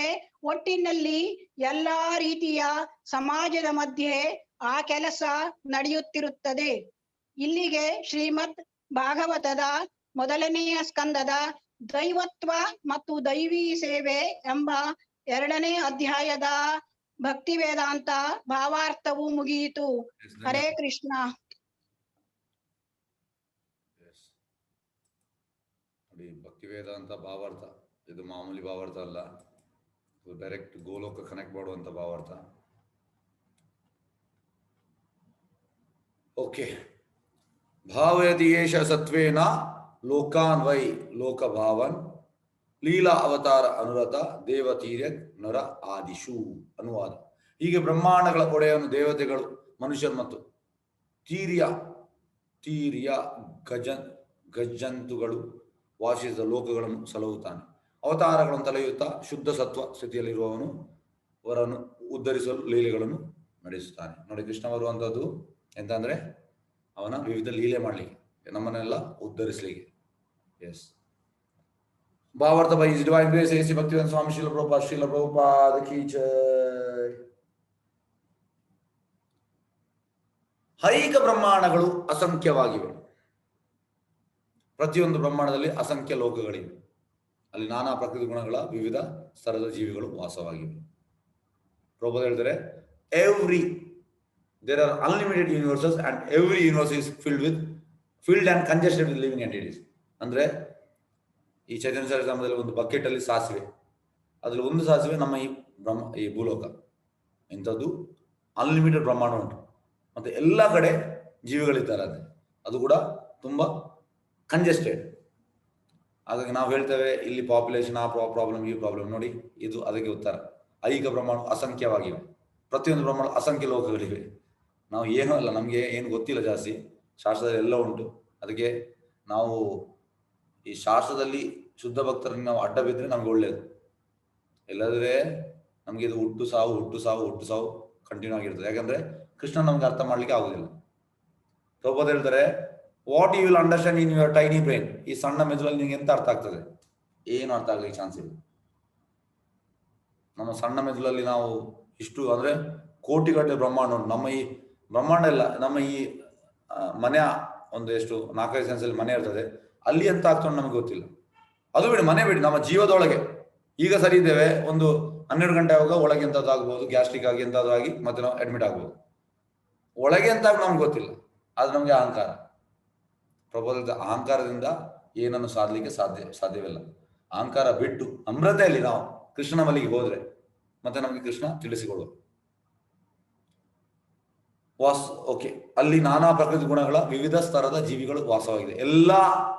ಒಟ್ಟಿನಲ್ಲಿ ಎಲ್ಲಾ ರೀತಿಯ ಸಮಾಜದ ಮಧ್ಯೆ ಆ ಕೆಲಸ ನಡೆಯುತ್ತಿರುತ್ತದೆ. ಇಲ್ಲಿಗೆ ಶ್ರೀಮದ್ ಭಾಗವತದ ಮೊದಲನೆಯ ಸ್ಕಂದದ ದೈವತ್ವ ಮತ್ತು ದೈವಿ ಸೇವೆ ಎಂಬ ಎರಡನೇ ಅಧ್ಯಾಯದ ಭಕ್ತಿ ವೇದಾಂತ ಭಾವಾರ್ಥವು ಮುಗಿಯಿತು. ಹರೇ ಕೃಷ್ಣ. ನೋಡಿ ಭಕ್ತಿ ವೇದಾಂತ ಭಾವಾರ್ಥ ಇದು ಮಾಮೂಲಿ ಭಾವಾರ್ಥ ಅಲ್ಲ. ಇದು ಡೈರೆಕ್ಟ್ ಗೋಲೋಕ ಕನೆಕ್ಟ್ ಮಾಡುವಂತ ಭಾವಾರ್ಥ. ಓಕೆ ಭಾವಯತಿ ಏಷ ಸತ್ವೇನ ಲೋಕಾನ್ ವೈ ಲೋಕ ಭಾವನ್ ಲೀಲಾ ಅವತಾರ ಅನುರತ ದೇವತೀರ್ಯ ನರ ಆದಿಶು ಅನುವಾದ ಹೀಗೆ ಬ್ರಹ್ಮಾಂಡಗಳ ಒಡೆಯನ್ನು ದೇವತೆಗಳು, ಮನುಷ್ಯರು ಮತ್ತು ತೀರ್ಯ ತೀರ್ಯ ಗಜ, ಗಜ್ಜಂತುಗಳು ವಾಸಿಸಿದ ಲೋಕಗಳನ್ನು ಸಲಹುತ್ತಾನೆ. ಅವತಾರಗಳನ್ನು ತಲೆಯುತ್ತಾ ಶುದ್ಧ ಸತ್ವ ಸ್ಥಿತಿಯಲ್ಲಿರುವವನು, ಅವರನ್ನು ಉದ್ಧರಿಸಲು ಲೀಲೆಗಳನ್ನು ನಡೆಸುತ್ತಾನೆ. ನೋಡಿ ಕೃಷ್ಣ ಬರುವಂಥದ್ದು ಎಂತಂದ್ರೆ ಅವನ ವಿವಿಧ ಲೀಲೆ ಮಾಡ್ಲಿಕ್ಕೆ, ನಮ್ಮನ್ನೆಲ್ಲ ಉದ್ಧರಿಸ್ಲಿಕ್ಕೆ. ಎಸ್ ಭಾವಾರ್ಥ by divine grace A C Swami Srila Prabhupada Srila Prabhupada ಹೈಕ ಬ್ರಹ್ಮಾಂಡಗಳು ಅಸಂಖ್ಯವಾಗಿವೆ. ಪ್ರತಿಯೊಂದು ಬ್ರಹ್ಮಾಂಡದಲ್ಲಿ ಅಸಂಖ್ಯ ಲೋಕಗಳಿವೆ. ಅಲ್ಲಿ ನಾನಾ ಪ್ರಕೃತಿ ಗುಣಗಳ ವಿವಿಧ ಸ್ತರದ ಜೀವಿಗಳು ವಾಸವಾಗಿವೆ. ಪ್ರಭುದ ಹೇಳಿದರೆ every there are unlimited universes and every universe is filled with filled and congested with living entities ಅಂದರೆ ಈ ಚೈತನ್ಯ ಚರಿತಾಮದಲ್ಲಿ ಒಂದು ಬಕೆಟಲ್ಲಿ ಸಾಸಿವೆ. ಅದರಲ್ಲಿ ಒಂದು ಸಾಸಿವೆ ನಮ್ಮ ಈ ಬ್ರಹ್ಮ, ಈ ಭೂಲೋಕ. ಇಂಥದ್ದು ಅನ್ಲಿಮಿಟೆಡ್ ಬ್ರಹ್ಮಾಂಡ ಉಂಟು. ಮತ್ತು ಎಲ್ಲ ಕಡೆ ಜೀವಿಗಳಿದ್ದಾರೆ ಅದೇ ಅದು ಕೂಡ ತುಂಬ ಕಂಜೆಸ್ಟೆಡ್ ಹಾಗಾಗಿ ನಾವು ಹೇಳ್ತೇವೆ, ಇಲ್ಲಿ ಪಾಪ್ಯುಲೇಷನ್ ಆ ಪ್ರಾಬ್ಲಮ್ ಈ ಪ್ರಾಬ್ಲಮ್ ನೋಡಿ, ಇದು ಅದಕ್ಕೆ ಉತ್ತರ. ಐಹಿಕ ಬ್ರಹ್ಮಾಂಡ ಅಸಂಖ್ಯವಾಗಿವೆ. ಪ್ರತಿಯೊಂದು ಬ್ರಹ್ಮಾಂಡ ಅಸಂಖ್ಯ ಲೋಕಗಳಿವೆ. ನಾವು ಏನೂ ಅಲ್ಲ, ನಮಗೆ ಏನು ಗೊತ್ತಿಲ್ಲ ಜಾಸ್ತಿ. ಶಾಸ್ತ್ರದಲ್ಲಿ ಎಲ್ಲ ಉಂಟು. ಅದಕ್ಕೆ ನಾವು ಈ ಶಾಸ್ತ್ರದಲ್ಲಿ ಶುದ್ಧ ಭಕ್ತರನ್ನು ನಾವು ಅಡ್ಡ ಬಿದ್ದರೆ ನಮ್ಗೆ ಒಳ್ಳೇದು. ಇಲ್ಲದ್ರೆ ನಮಗೆ ಇದು ಹುಟ್ಟು ಸಾವು ಹುಟ್ಟು ಸಾವು ಹುಟ್ಟು ಸಾವು ಕಂಟಿನ್ಯೂ ಆಗಿರ್ತದೆ. ಯಾಕಂದ್ರೆ ಕೃಷ್ಣ ನಮ್ಗೆ ಅರ್ಥ ಮಾಡ್ಲಿಕ್ಕೆ ಆಗುದಿಲ್ಲ. ಪ್ರಭುಪಾದ ಹೇಳ್ತಾರೆ what you will understand in your tiny brain ಈ ಸಣ್ಣ ಮೆದುಳಲ್ಲಿ ನಿಮ್ಗೆ ಎಂತ ಅರ್ಥ ಆಗ್ತದೆ? ಏನು ಅರ್ಥ ಆಗ್ಲಿಕ್ಕೆ ಚಾನ್ಸ್ ಇಲ್ಲ ನಮ್ಮ ಸಣ್ಣ ಮೆದುಳಲ್ಲಿ ನಾವು ಇಷ್ಟು ಅಂದ್ರೆ ಕೋಟಿಗಟ್ಟಲೆ ಬ್ರಹ್ಮಾಂಡ ನಮ್ಮ ಈ ಬ್ರಹ್ಮಾಂಡ ಇಲ್ಲ ನಮ್ಮ ಈ ಮನೆ ಒಂದು ಎಷ್ಟು ನಾಲ್ಕೈದು ಸೆನ್ಸ್ ಅಲ್ಲಿ ಮನೆ ಇರ್ತದೆ, ಅಲ್ಲಿ ಎಂತ ಆಗ್ತದೆ ನಮ್ಗೆ ಗೊತ್ತಿಲ್ಲ. ಅದು ಬಿಡಿ, ಮನೆ ಬಿಡಿ, ನಮ್ಮ ಜೀವದೊಳಗೆ. ಈಗ ಸರಿ ಇದ್ದೇವೆ, ಒಂದು ಹನ್ನೆರಡು ಗಂಟೆ ಆಗುವಾಗ ಒಳಗೆ ಎಂತದ್ದು ಆಗ್ಬೋದು, ಗ್ಯಾಸ್ಟ್ರಿಕ್ ಆಗಿ ಎಂತಾದ್ರು ಆಗಿ ಮತ್ತೆ ನಾವು ಅಡ್ಮಿಟ್ ಆಗ್ಬೋದು. ಒಳಗೆ ಅಂತ ನಮ್ಗೆ ಗೊತ್ತಿಲ್ಲ ಅದು ನಮ್ಗೆ ಅಹಂಕಾರ. ಪ್ರಬೋಧದ ಅಹಂಕಾರದಿಂದ ಏನನ್ನು ಸಾಧಲಿಕ್ಕೆ ಸಾಧ್ಯ, ಸಾಧ್ಯವಿಲ್ಲ. ಅಹಂಕಾರ ಬಿಟ್ಟು ಅಮೃತೆಯಲ್ಲಿ ನಾವು ಕೃಷ್ಣನ ಮಲ್ಲಿಗೆ ಹೋದ್ರೆ, ಮತ್ತೆ ನಮಗೆ ಕೃಷ್ಣ ತಿಳಿಸಿಕೊಡುವ. Was, okay. ಅಲ್ಲಿ ನಾನಾ ಪ್ರಕೃತಿ ಗುಣಗಳ ವಿವಿಧ ಸ್ತರದ ಜೀವಿಗಳು ವಾಸವಾಗಿದೆ ಎಲ್ಲ,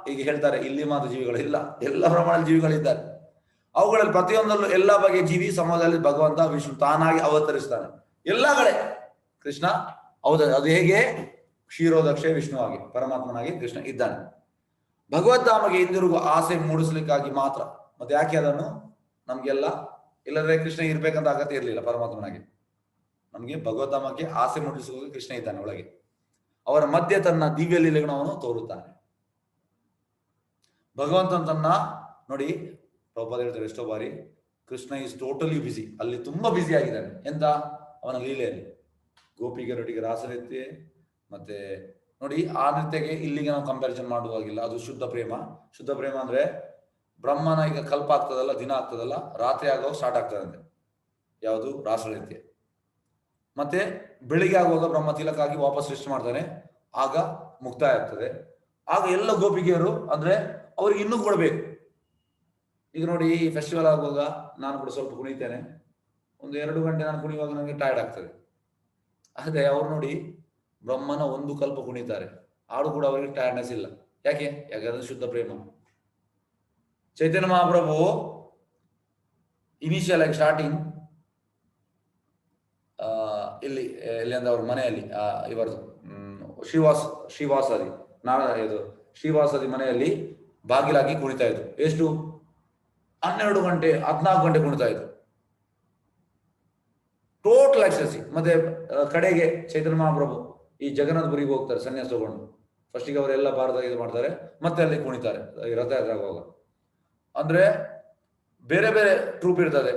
ಈಗ ಹೇಳ್ತಾರೆ, ಇಲ್ಲಿ ಮಾತ್ರ ಜೀವಿಗಳು ಇಲ್ಲ. ಎಲ್ಲ ಪ್ರಮಾಣದ ಜೀವಿಗಳಿದ್ದಾರೆ ಅವುಗಳಲ್ಲಿ ಪ್ರತಿಯೊಂದರಲ್ಲೂ ಎಲ್ಲ ಬಗೆಯ ಜೀವಿ ಸಮಾಜದಲ್ಲಿ ಭಗವಂತ, ವಿಷ್ಣು ತಾನಾಗಿ ಅವತರಿಸ್ತಾನೆ. ಎಲ್ಲ ಕಡೆ. ಕೃಷ್ಣ ಹೌದ ಅದು ಹೇಗೆ? ಕ್ಷೀರೋದಕ್ಷೆ ವಿಷ್ಣುವಾಗಿ, ಪರಮಾತ್ಮನಾಗಿ ಕೃಷ್ಣ ಇದ್ದಾನೆ. ಭಗವದ್ಧಾಮಗೆ ಹಿಂದಿರುಗುವ ಆಸೆ ಮೂಡಿಸ್ಲಿಕ್ಕಾಗಿ ಮಾತ್ರ. ಮತ್ತೆ ಯಾಕೆ ಅದನ್ನು? ನಮ್ಗೆಲ್ಲ, ಇಲ್ಲದ್ರೆ ಕೃಷ್ಣ ಇರ್ಬೇಕಂತ ಅಗತ್ಯ ಇರಲಿಲ್ಲ ಪರಮಾತ್ಮನಾಗೆ. ನಮಗೆ ಭಗವದ್ಧಾಮಕ್ಕೆ ಆಸೆ ಮೂಡಿಸುವಾಗ ಕೃಷ್ಣ ಇದ್ದಾನೆ ಒಳಗೆ. ಅವರ ಮಧ್ಯೆ ತನ್ನ ದಿವ್ಯ ಲೀಲೆಗಳನ್ನು ತೋರುತ್ತಾನೆ. ಭಗವಂತನ ತನ್ನ, ನೋಡಿ ಪ್ರಭಾದ ಹೇಳ್ತಾರೆ ಎಷ್ಟೋ ಬಾರಿ, ಕೃಷ್ಣ ಇಸ್ ಟೋಟಲಿ ಬಿಸಿ ಅಲ್ಲಿ ತುಂಬಾ ಬ್ಯುಸಿ ಆಗಿದ್ದಾನೆ. ಎಂತ? ಅವನ ಲೀಲೆಯಲ್ಲಿ. ಗೋಪಿಗರೊಟ್ಟಿಗೆ ರಾಸನೃತ್ಯ ಮತ್ತೆ, ನೋಡಿ, ಆ ನೃತ್ಯಕ್ಕೆ ಇಲ್ಲಿಗೆ ನಾವು ಕಂಪ್ಯಾರಿಸನ್ ಮಾಡುವಾಗಿಲ್ಲ, ಅದು ಶುದ್ಧ ಪ್ರೇಮ. ಶುದ್ಧ ಪ್ರೇಮ ಅಂದ್ರೆ ಬ್ರಹ್ಮನ ಈಗ ಕಲ್ಪ ಆಗ್ತದಲ್ಲ, ದಿನ ಆಗ್ತದಲ್ಲ, ರಾತ್ರಿ ಆಗೋ ಸ್ಟಾರ್ಟ್ ಆಗ್ತದಂತೆ. ಯಾವುದು? ರಾಸನೃತ್ಯ. ಮತ್ತೆ ಬೆಳಿಗ್ಗೆ ಆಗುವಾಗ ಬ್ರಹ್ಮ ತಿಲಕಾಗಿ ವಾಪಸ್ ರೆಸ್ಟ್ ಮಾಡ್ತಾನೆ ಆಗ ಮುಕ್ತಾಯ ಆಗ್ತದೆ ಆಗ ಎಲ್ಲ ಗೋಪಿಗೆಯರು ಅಂದ್ರೆ ಅವ್ರಿಗೆ ಇನ್ನೂ ಕೊಡಬೇಕು ಈಗ ನೋಡಿ ಈ ಫೆಸ್ಟಿವಲ್ ಆಗುವಾಗ ನಾನು ಕೂಡ ಸ್ವಲ್ಪ ಕುಣಿತೇನೆ. ಒಂದು ಎರಡು ಗಂಟೆ ನಾನು ಕುಣಿಯುವಾಗ ನನಗೆ ಟೈರ್ಡ್ ಆಗ್ತದೆ. ಅದೇ ಅವ್ರು ನೋಡಿ ಬ್ರಹ್ಮನ ಒಂದು ಕಲ್ಪ ಕುಣಿತಾರೆ. ಆಡು ಕೂಡ ಅವರಿಗೆ ಟೈರ್ಡ್ನೆಸ್ ಇಲ್ಲ. ಯಾಕೆ? ಯಾಕಂದ್ರೆ ಶುದ್ಧ ಪ್ರೇಮ. ಚೈತನ್ಯ ಮಹಾಪ್ರಭು ಇನಿಷಿಯಲ್ ಆಗಿ ಸ್ಟಾರ್ಟಿಂಗ್ ಇಲ್ಲಿ ಇಲ್ಲಿ ಅಂದ್ರೆ ಅವ್ರ ಮನೆಯಲ್ಲಿ ಇವರದು ಶ್ರೀವಾಸ್, ಶ್ರೀವಾಸದಿ ನಾ ಇದು, ಶ್ರೀವಾಸದಿ ಮನೆಯಲ್ಲಿ ಬಾಗಿಲಾಗಿ ಕುಣಿತಾ ಇದ್ರು. ಎಷ್ಟು? ಹನ್ನೆರಡು ಗಂಟೆ, ಹದಿನಾಲ್ಕು ಗಂಟೆ ಕುಣಿತಾ ಇದ್ರು. ಟೋಟಲ್ ಎಕ್ಸಸಿ ಮತ್ತೆ ಕಡೆಗೆ ಚೈತನ್ಯ ಮಹಾಪ್ರಭು ಈ ಜಗನ್ನಾಥಪುರಿಗೆ ಹೋಗ್ತಾರೆ ಸನ್ಯಾಸ ತಗೊಂಡು ಫಸ್ಟಿಗೆ ಅವರೆಲ್ಲ ಭಾರತ ಇದು ಮಾಡ್ತಾರೆ, ಮತ್ತೆ ಅಲ್ಲಿ ಕುಣಿತಾರೆ, ಈ ರಥಯಾತ್ರೆ ಆಗುವಾಗ ಅಂದ್ರೆ, ಬೇರೆ ಬೇರೆ ಟ್ರೂಪ್ ಇರ್ತದೆ.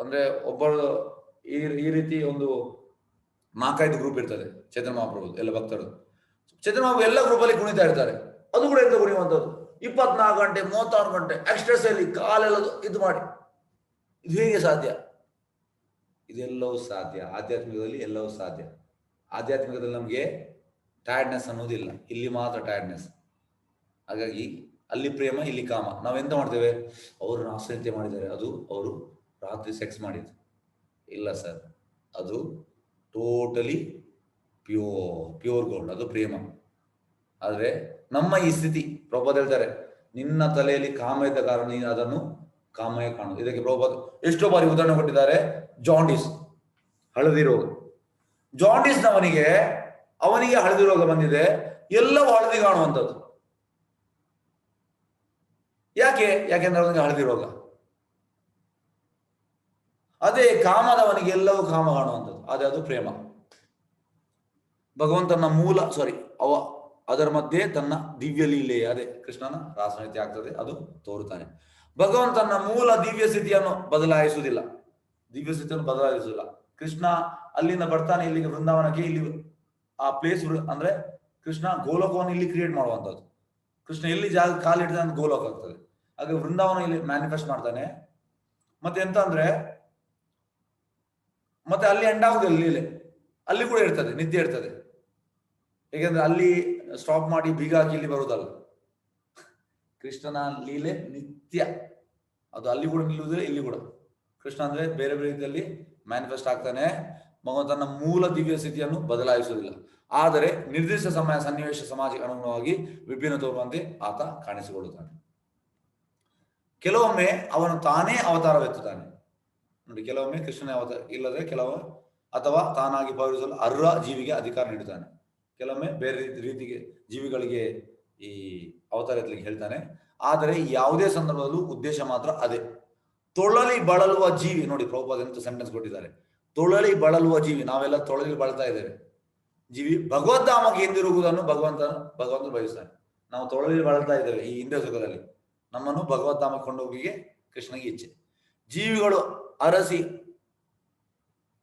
ಅಂದ್ರೆ, ಒಬ್ಬರು ಈ ಈ ರೀತಿ ಒಂದು ಮಾಕಾಯ್ದ ಗ್ರೂಪ್ ಇರ್ತದೆ ಚೈತನ್ಯ ಮಹಾಪ್ರಭು ಎಲ್ಲ ಭಕ್ತರು. ಚೈತನ್ಯ ಮಹಾಪ್ರಭು ಎಲ್ಲ ಗ್ರೂಪ್ ಅಲ್ಲಿ ಕುಣಿತಾ ಇರ್ತಾರೆ. ಅದು ಕೂಡ ಎಂತ ಕುಣಿಯುವಂಥದ್ದು ಇಪ್ಪತ್ನಾಲ್ಕು ಗಂಟೆ, ಮೂವತ್ತಾರು ಗಂಟೆ ಎಕ್ಸ್ಟ್ರೆಸ್ ಅಲ್ಲಿ ಕಾಲೆಲ್ಲ ಇದು ಮಾಡಿ. ಇದು ಹೇಗೆ ಸಾಧ್ಯ? ಇದೆಲ್ಲವೂ ಸಾಧ್ಯ. ಆಧ್ಯಾತ್ಮಿಕದಲ್ಲಿ ಎಲ್ಲವೂ ಸಾಧ್ಯ. ಆಧ್ಯಾತ್ಮಿಕದಲ್ಲಿ ನಮಗೆ ಟಯರ್ಡ್ನೆಸ್ ಅನ್ನೋದಿಲ್ಲ. ಇಲ್ಲಿ ಮಾತ್ರ ಟಯರ್ಡ್ನೆಸ್ ಹಾಗಾಗಿ ಅಲ್ಲಿ ಪ್ರೇಮ, ಇಲ್ಲಿ ಕಾಮ. ನಾವೆಂತ ಮಾಡ್ತೇವೆ? ಅವರು ರಾಸನೃತ್ಯ ಮಾಡಿದ್ದಾರೆ. ಅದು ಅವರು ರಾತ್ರಿ ಸೆಕ್ಸ್ ಮಾಡಿದ್ರು ಇಲ್ಲ ಸರ್. ಅದು ಟೋಟಲಿ ಪ್ಯೂರ್ ಪ್ಯೂರ್ ಗೋಲ್ಡ್ ಅದು ಪ್ರೇಮ. ಆದರೆ ನಮ್ಮ ಈ ಸ್ಥಿತಿ ಪ್ರಭಾತ್ ಹೇಳ್ತಾರೆ, ನಿನ್ನ ತಲೆಯಲ್ಲಿ ಕಾಮ ಇದ್ದ ಕಾರಣ, ನೀನು ಅದನ್ನು ಕಾಮಯ ಕಾಣು. ಇದಕ್ಕೆ ಪ್ರಭಾತ್ ಎಷ್ಟೋ ಬಾರಿ ಉದಾಹರಣೆ ಕೊಟ್ಟಿದ್ದಾರೆ ಜಾಂಡಿಸ್ ಹಳದಿ ರೋಗ. ಜಾಂಡಿಸ್ನವನಿಗೆ ಅವನಿಗೆ ಹಳದಿ ರೋಗ ಬಂದಿದೆ, ಎಲ್ಲವೂ ಹಳದಿ ಕಾಣುವಂಥದ್ದು. ಯಾಕೆ? ಯಾಕೆಂದ್ರೆ ಅವನಿಗೆ ಹಳದಿ ರೋಗ. ಅದೇ ಕಾಮದವನಿಗೆ ಎಲ್ಲವೂ ಕಾಮ ಕಾಣುವಂಥದ್ದು. ಅದೇ ಅದು ಪ್ರೇಮ. ಭಗವಂತನ ಮೂಲ ಸಾರಿ ಅವ, ಅದರ ಮಧ್ಯೆ ತನ್ನ ದಿವ್ಯ ಲೀಲೆ, ಅದೇ ಕೃಷ್ಣನ ರಾಸನೀತಿ ಆಗ್ತದೆ, ಅದು ತೋರುತ್ತಾನೆ. ಭಗವಂತನ ಮೂಲ ದಿವ್ಯ ಸ್ಥಿತಿಯನ್ನು ಬದಲಾಯಿಸುವುದಿಲ್ಲ. ದಿವ್ಯ ಸ್ಥಿತಿಯನ್ನು ಬದಲಾಯಿಸುವುದಿಲ್ಲ. ಕೃಷ್ಣ ಅಲ್ಲಿಂದ ಬರ್ತಾನೆ, ಇಲ್ಲಿಗೆ ವೃಂದಾವನಕ್ಕೆ, ಇಲ್ಲಿ ಆ ಪ್ಲೇಸ್ ಅಂದ್ರೆ ಕೃಷ್ಣ ಗೋಲಕವನ್ನು ಇಲ್ಲಿ ಕ್ರಿಯೇಟ್ ಮಾಡುವಂಥದ್ದು. ಕೃಷ್ಣ ಎಲ್ಲಿ ಜಾಗ ಕಾಲಿಡ್ತಾನೆ ಅಂತ ಗೋಲೋಕ ಆಗ್ತದೆ. ಹಾಗೆ ವೃಂದಾವನ ಇಲ್ಲಿ ಮ್ಯಾನಿಫೆಸ್ಟ್ ಮಾಡ್ತಾನೆ. ಮತ್ತೆ ಎಂತ ಅಂದ್ರೆ ಮತ್ತೆ ಅಲ್ಲಿ ಎಂಡ್ ಆಗುದಿಲ್ಲ ಲೀಲೆ. ಅಲ್ಲಿ ಕೂಡ ಇರ್ತದೆ, ನಿದ್ದೆ ಇರ್ತದೆ. ಏಕೆಂದ್ರೆ ಅಲ್ಲಿ ಸ್ಟಾಪ್ ಮಾಡಿ ಬೀಗ ಹಾಕಿ ಇಲ್ಲಿ ಬರುವುದಲ್ಲ ಕೃಷ್ಣನ ಲೀಲೆ ನಿತ್ಯ. ಅದು ಅಲ್ಲಿ ಕೂಡ ನಿಲ್ಲುವುದಿಲ್ಲ, ಇಲ್ಲಿ ಕೂಡ. ಕೃಷ್ಣ ಅಂದ್ರೆ ಬೇರೆ ಬೇರೆ ರೀತಿಯಲ್ಲಿ ಮ್ಯಾನಿಫೆಸ್ಟ್ ಆಗ್ತಾನೆ. ಭಗವಂತನ ಮೂಲ ದಿವ್ಯ ಸ್ಥಿತಿಯನ್ನು ಬದಲಾಯಿಸುವುದಿಲ್ಲ. ಆದರೆ ನಿರ್ದಿಷ್ಟ ಸಮಯ ಸನ್ನಿವೇಶ ಸಮಾಜಕ್ಕೆ ಅನುಗುಣವಾಗಿ ವಿಭಿನ್ನ ತೋರುವಂತೆ ಆತ ಕಾಣಿಸಿಕೊಳ್ಳುತ್ತಾನೆ. ಕೆಲವೊಮ್ಮೆ ಅವನು ತಾನೇ ಅವತಾರವೆತ್ತುತ್ತಾನೆ. ನೋಡಿ, ಕೆಲವೊಮ್ಮೆ ಕೃಷ್ಣನೇ ಅವತಾರ ಇಲ್ಲದೆ ಕೆಲವು ಅಥವಾ ತಾನಾಗಿ ಭಾವಿಸಲು ಅರ್ಹ ಜೀವಿಗೆ ಅಧಿಕಾರ ನೀಡುತ್ತಾನೆ ಕೆಲವೊಮ್ಮೆ ಬೇರೆ ರೀತಿ, ರೀತಿಗೆ ಜೀವಿಗಳಿಗೆ ಈ ಅವತಾರ ಎತ್ತಲಿಕ್ಕೆ ಹೇಳ್ತಾನೆ. ಆದರೆ ಯಾವುದೇ ಸಂದರ್ಭದಲ್ಲೂ ಉದ್ದೇಶ ಮಾತ್ರ ಅದೇ. ತೊಳಲಿ ಬಳಲುವ ಜೀವಿ, ನೋಡಿ ಪ್ರಭುಪಾದ ಎಂತ ಸೆಂಟೆನ್ಸ್ ಕೊಟ್ಟಿದ್ದಾರೆ. ತೊಳಲಿ ಬಳಲುವ ಜೀವಿ, ನಾವೆಲ್ಲ ತೊಳಲಿ ಬಳತಾ ಇದ್ದೇವೆ. ಜೀವಿ ಭಗವದ್ಧಾಮಕ್ಕೆ ಹಿಂದಿರುಗುವುದನ್ನು ಭಗವಂತ ಭಗವಂತ ಬಯಸ್ತಾನೆ. ನಾವು ತೊಳಲಿ ಬಳಲ್ತಾ ಇದ್ದೇವೆ ಈ ಹಿಂದೆ ಸುಖದಲ್ಲಿ. ನಮ್ಮನ್ನು ಭಗವದ್ಧಾಮಕ್ಕೆ ಕೊಂಡೋಗಿಗೆ ಕೃಷ್ಣನಿಗೆ ಇಚ್ಛೆ. ಜೀವಿಗಳು ಅರಸಿ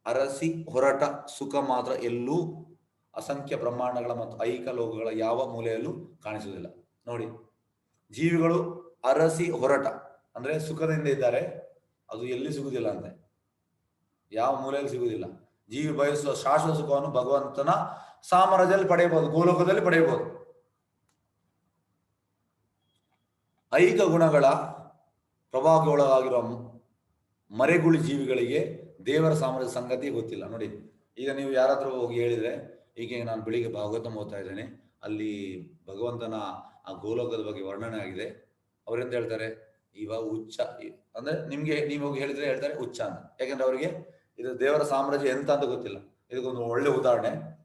ಅರಸಿ ಹೊರಟ ಸುಖ ಮಾತ್ರ ಎಲ್ಲೂ ಅಸಂಖ್ಯ ಬ್ರಹ್ಮಾಂಡಗಳ ಮತ್ತು ಐಕ ಲೋಕಗಳ ಯಾವ ಮೂಲೆಯಲ್ಲೂ ಕಾಣಿಸುವುದಿಲ್ಲ. ನೋಡಿ, ಜೀವಿಗಳು ಅರಸಿ ಹೊರಟ, ಅಂದ್ರೆ ಸುಖದಿಂದ ಇದ್ದಾರೆ, ಅದು ಎಲ್ಲಿ ಸಿಗುವುದಿಲ್ಲ ಅಂತೆ? ಯಾವ ಮೂಲೆಯಲ್ಲಿ ಸಿಗುವುದಿಲ್ಲ. ಜೀವಿ ಬಯಸುವ ಶಾಶ್ವತ ಸುಖವನ್ನು ಭಗವಂತನ ಸಾಮ್ರಾಜ್ಯದಲ್ಲಿ ಪಡೆಯಬಹುದು ಗೋಲೋಕದಲ್ಲಿ ಪಡೆಯಬಹುದು. ಐಕ ಗುಣಗಳ ಪ್ರಭಾವಕ್ಕೆ ಒಳಗಾಗಿರುವ ಮರೆಗುಳಿ ಜೀವಿಗಳಿಗೆ ದೇವರ ಸಾಮ್ರಾಜ್ಯ ಸಂಗತಿ ಗೊತ್ತಿಲ್ಲ. ನೋಡಿ, ಈಗ ನೀವು ಯಾರಾದ್ರೂ ಹೋಗಿ ಹೇಳಿದ್ರೆ ಈಗ ನಾನು ಬೆಳಿಗ್ಗೆ ಭಾಗವತ ಓದ್ತಾ ಇದ್ದೇನೆ. ಅಲ್ಲಿ ಭಗವಂತನ ಆ ಗೋಲೋಕದ ಬಗ್ಗೆ ವರ್ಣನೆ ಆಗಿದೆ. ಅವರೆಂತ ಹೇಳ್ತಾರೆ? ಇವಾಗ ಹುಚ್ಚ. ಇ- ಅಂದ್ರೆ ನಿಮ್ಗೆ ನೀವು ಹೋಗಿ ಹೇಳಿದ್ರೆ ಹೇಳ್ತಾರೆ ಹುಚ್ಚ ಅಂತ. ಯಾಕಂದ್ರೆ ಅವರಿಗೆ ಇದು ದೇವರ ಸಾಮ್ರಾಜ್ಯ ಎಂತ ಅಂತ ಗೊತ್ತಿಲ್ಲ. ಇದಕ್ಕೊಂದು ಒಳ್ಳೆ ಉದಾಹರಣೆ.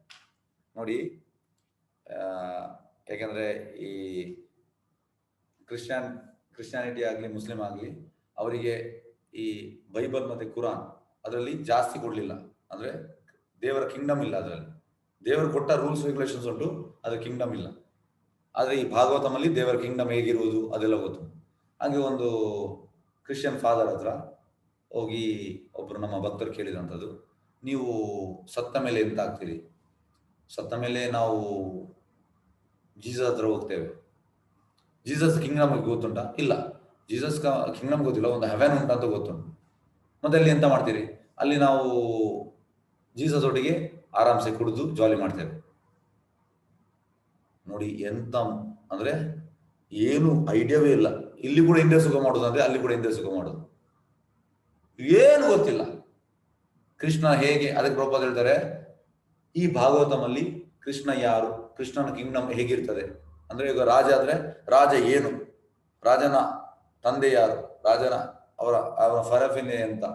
ನೋಡಿ ಯಾಕಂದ್ರೆ ಈ ಕ್ರಿಶ್ಚಿಯನ್, ಕ್ರಿಶ್ಚಿಯಾನಿಟಿ ಆಗಲಿ, ಮುಸ್ಲಿಂ ಆಗಲಿ, ಅವರಿಗೆ ಈ ಬೈಬಲ್ ಮತ್ತೆ ಕುರಾನ್ ಅದರಲ್ಲಿ ಜಾಸ್ತಿ ಕೊಡ್ಲಿಲ್ಲ. ಅಂದ್ರೆ ದೇವರ ಕಿಂಗ್ಡಮ್ ಇಲ್ಲ ಅದರಲ್ಲಿ. ದೇವರು ಕೊಟ್ಟ ರೂಲ್ಸ್ ರೆಗ್ಯುಲೇಷನ್ಸ್ ಉಂಟು, ಅದ್ರ ಕಿಂಗ್ಡಮ್ ಇಲ್ಲ. ಆದ್ರೆ ಈ ಭಾಗವತಮಲ್ಲಿ ದೇವರ ಕಿಂಗ್ಡಮ್ ಹೇಗಿರುವುದು ಅದೆಲ್ಲ ಗೊತ್ತು. ಹಾಗೆ ಒಂದು ಕ್ರಿಶ್ಚಿಯನ್ ಫಾದರ್ ಹತ್ರ ಹೋಗಿ ಒಬ್ರು ನಮ್ಮ ಭಕ್ತರು ಕೇಳಿದಂಥದ್ದು, ನೀವು ಸತ್ತ ಮೇಲೆ ಎಂತ ಆಗ್ತೀರಿ ಸತ್ತ ಮೇಲೆ ನಾವು ಜೀಸಸ್ ಹತ್ರ ಹೋಗ್ತೇವೆ. ಜೀಸಸ್ ಕಿಂಗ್ಡಮ್ ಗೊತ್ತುಂಟಾ? ಇಲ್ಲ. ಜೀಸಸ್ ಕಿಂಗ್ಡಮ್ ಗೊತ್ತಿಲ್ಲ ಒಂದು ಹೆವೆನ್ ಅಂತ ಗೊತ್ತುಂಟು. ಮತ್ತೆ ಅಲ್ಲಿ ಎಂತ ಮಾಡ್ತೀರಿ? ಅಲ್ಲಿ ನಾವು ಜೀಸಸ್ ಒಟ್ಟಿಗೆ ಆರಾಮ್ಸೆ ಕುಡಿದು ಜಾಲಿ ಮಾಡ್ತೇವೆ. ನೋಡಿ ಎಂತ ಅಂದ್ರೆ ಏನು ಐಡಿಯಾವೇ ಇಲ್ಲ. ಇಲ್ಲಿ ಕೂಡ ಹಿಂದೆ ಸುಖ ಮಾಡೋದು ಅಂದ್ರೆ ಅಲ್ಲಿ ಕೂಡ ಹಿಂದೆ ಸುಖ ಮಾಡೋದು. ಏನು ಗೊತ್ತಿಲ್ಲ. ಕೃಷ್ಣ ಹೇಗೆ ಅದಕ್ಕೆ ಪ್ರಭಾತ್ ಹೇಳ್ತಾರೆ, ಈ ಭಾಗವತಮಲ್ಲಿ ಕೃಷ್ಣ ಯಾರು? ಕೃಷ್ಣನ ಕಿಂಗ್ಡಮ್ ಹೇಗಿರ್ತದೆ? ಅಂದ್ರೆ ಈಗ ರಾಜ ಆದ್ರೆ ರಾಜ ಏನು? ರಾಜನ ತಂದೆ ಯಾರು ರಾಜನ ಅವರ ಅವರ ಫರಫಿನೆ ಅಂತ,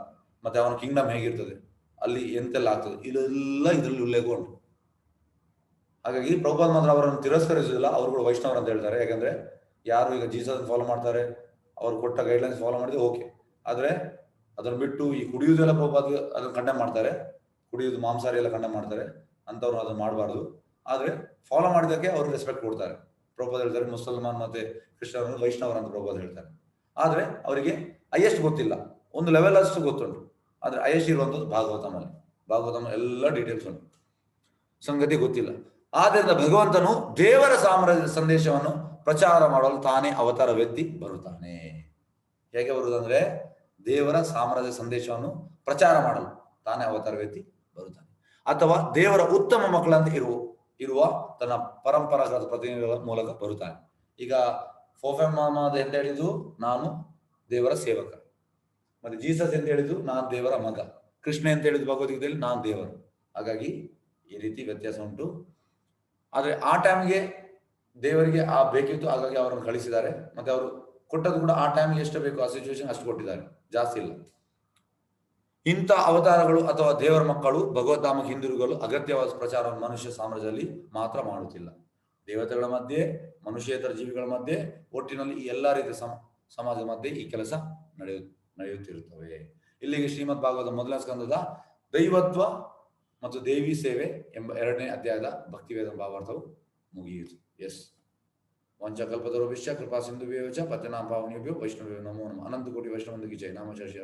ಮತ್ತೆ ಅವನ ಕಿಂಗ್ಡಮ್ ಹೇಗಿರ್ತದೆ, ಅಲ್ಲಿ ಎಂತೆಲ್ಲ ಆಗ್ತದೆ ಇದೆಲ್ಲ ಇದರಲ್ಲಿ ಉಲ್ಲೇಖ ಉಂಟು ಹಾಗಾಗಿ ಪ್ರಭುಪಾದ್ ಮಾತ್ರ ಅವರನ್ನು ತಿರಸ್ಕರಿಸುವುದಿಲ್ಲ ಅವರು ಕೂಡ ವೈಷ್ಣವರು ಅಂತ ಹೇಳ್ತಾರೆ. ಯಾಕಂದ್ರೆ ಯಾರು ಈಗ ಜೀಸಸ್ ಫಾಲೋ ಮಾಡ್ತಾರೆ, ಅವ್ರು ಕೊಟ್ಟ ಗೈಡ್ಲೈನ್ಸ್ ಫಾಲೋ ಮಾಡಿದ್ರೆ ಓಕೆ ಆದ್ರೆ ಅದನ್ನು ಬಿಟ್ಟು ಈ ಕುಡಿಯುವುದೆಲ್ಲ ಪ್ರಭುಪಾದ್ ಅದನ್ನು ಕಂಡೆಮ್ ಮಾಡ್ತಾರೆ, ಕುಡಿಯುವುದು ಮಾಂಸಾಹಾರಿ ಎಲ್ಲ ಕಂಡೆಮ್ ಮಾಡ್ತಾರೆ ಅಂತವ್ರು ಅದನ್ನು ಮಾಡಬಾರ್ದು. ಆದ್ರೆ ಫಾಲೋ ಮಾಡಿದಕ್ಕೆ ಅವರು ರೆಸ್ಪೆಕ್ಟ್ ಕೊಡ್ತಾರೆ. ಪ್ರಭುಪಾದ್ ಹೇಳ್ತಾರೆ, ಮುಸಲ್ಮಾನ್ ಮತ್ತೆ ಕ್ರಿಶ್ಚಿಯನ್ ವೈಷ್ಣವರು ಅಂತ ಪ್ರಭುಪಾದ್ ಹೇಳ್ತಾರೆ. ಆದ್ರೆ ಅವರಿಗೆ ಹೈಯೆಸ್ಟ್ ಗೊತ್ತಿಲ್ಲ. ಒಂದು ಲೆವೆಲ್ ಅಷ್ಟು ಗೊತ್ತುಂಟು. ಆದರೆ ಹೈಯೆಸ್ಟ್ ಇರುವಂತದ್ದು ಭಾಗವತಮಲ್ಲಿ ಭಾಗವತಮ ಎಲ್ಲ ಡೀಟೇಲ್ಸ್ ಉಂಟು. ಸಂಗತಿ ಗೊತ್ತಿಲ್ಲ. ಆದ್ದರಿಂದ ಭಗವಂತನು ದೇವರ ಸಾಮ್ರಾಜ್ಯ ಸಂದೇಶವನ್ನು ಪ್ರಚಾರ ಮಾಡಲು ತಾನೇ ವ್ಯಕ್ತಿ ಬರುತ್ತಾನೆ. ಹೇಗೆ ಬರುವುದಂದ್ರೆ ದೇವರ ಸಾಮ್ರಾಜ್ಯ ಸಂದೇಶವನ್ನು ಪ್ರಚಾರ ಮಾಡಲು ತಾನೇ ವ್ಯಕ್ತಿ ಬರುತ್ತಾನೆ. ಅಥವಾ ದೇವರ ಉತ್ತಮ ಮಕ್ಕಳಂತ ಇರುವ ಇರುವ ತನ್ನ ಪರಂಪರಾಗತ ಪ್ರತಿನಿಧಿಗಳ ಮೂಲಕ ಬರುತ್ತಾನೆ. ಈಗ ಫೋಫೆ ಮಹಮ್ಮದ್ ಎಂತ ಹೇಳಿದ್ದು? ನಾನು ದೇವರ ಸೇವಕ. ಮತ್ತೆ ಜೀಸಸ್ ಅಂತ ಹೇಳಿದ್ದು? ನಾನು ದೇವರ ಮಗ. ಕೃಷ್ಣ ಅಂತ ಹೇಳಿದ್ದು ಭಗವದ್ಗೀತೆಯಲ್ಲಿ? ನಾನು ದೇವರು. ಹಾಗಾಗಿ ಈ ರೀತಿ ವ್ಯತ್ಯಾಸ ಉಂಟು. ಆದರೆ ಆ ಟೈಮ್ಗೆ ದೇವರಿಗೆ ಆ ಬೇಕಿತ್ತು, ಹಾಗಾಗಿ ಅವರನ್ನು ಕಳಿಸಿದ್ದಾರೆ. ಮತ್ತೆ ಅವರು ಕೊಟ್ಟದ್ದು ಕೂಡ ಆ ಟೈಮ್ಗೆ ಎಷ್ಟು ಬೇಕು, ಆ ಸಿಚುವೇಶನ್ ಅಷ್ಟು ಕೊಟ್ಟಿದ್ದಾರೆ. ಜಾಸ್ತಿ ಇಲ್ಲ. ಇಂಥ ಅವತಾರಗಳು ಅಥವಾ ದೇವರ ಮಕ್ಕಳು, ಭಗವದ್ಧಾಮಕ್ಕೆ ಹಿಂದಿರುಗಲು ಅಗತ್ಯವಾದ ಪ್ರಚಾರವನ್ನು ಮನುಷ್ಯ ಸಾಮ್ರಾಜ್ಯದಲ್ಲಿ ಮಾತ್ರ ಮಾಡುತ್ತಿಲ್ಲ. ದೇವತೆಗಳ ಮಧ್ಯೆ, ಮನುಷ್ಯೇತರ ಜೀವಿಗಳ ಮಧ್ಯೆ ಒಟ್ಟಿನಲ್ಲಿ ಈ ಎಲ್ಲಾ ರೀತಿಯ ಸಮ, ಸಮಾಜದ ಮಧ್ಯೆ ಈ ಕೆಲಸ ನಡೆಯು, ನಡೆಯುತ್ತಿರುತ್ತವೆ. ಇಲ್ಲಿಗೆ ಶ್ರೀಮದ್ ಭಾಗವತ ಮೊದಲ ಸ್ಕಂದದ ದೈವತ್ವ ಮತ್ತು ದೇವಿ ಸೇವೆ ಎಂಬ ಎರಡನೇ ಅಧ್ಯಾಯದ ಭಕ್ತಿವೇದ ಭಾವಾರ್ಥವು ಮುಗಿಯಿತು. ಎಸ್. ವಂಚಕಲ್ಪತರುಭಿಶ್ಚ ಕೃಪಾ ಸಿಂಧು ಪತ್ಯನಾಂ ಪಾವನಿಭ್ಯೋ ವೈಷ್ಣವ ನಮೋ ನಮ. ಅನಂತ ಕೋಟಿ ವೈಷ್ಣವಂದಿಗೆ ಜಯ ನಾಮ ಶಶಿ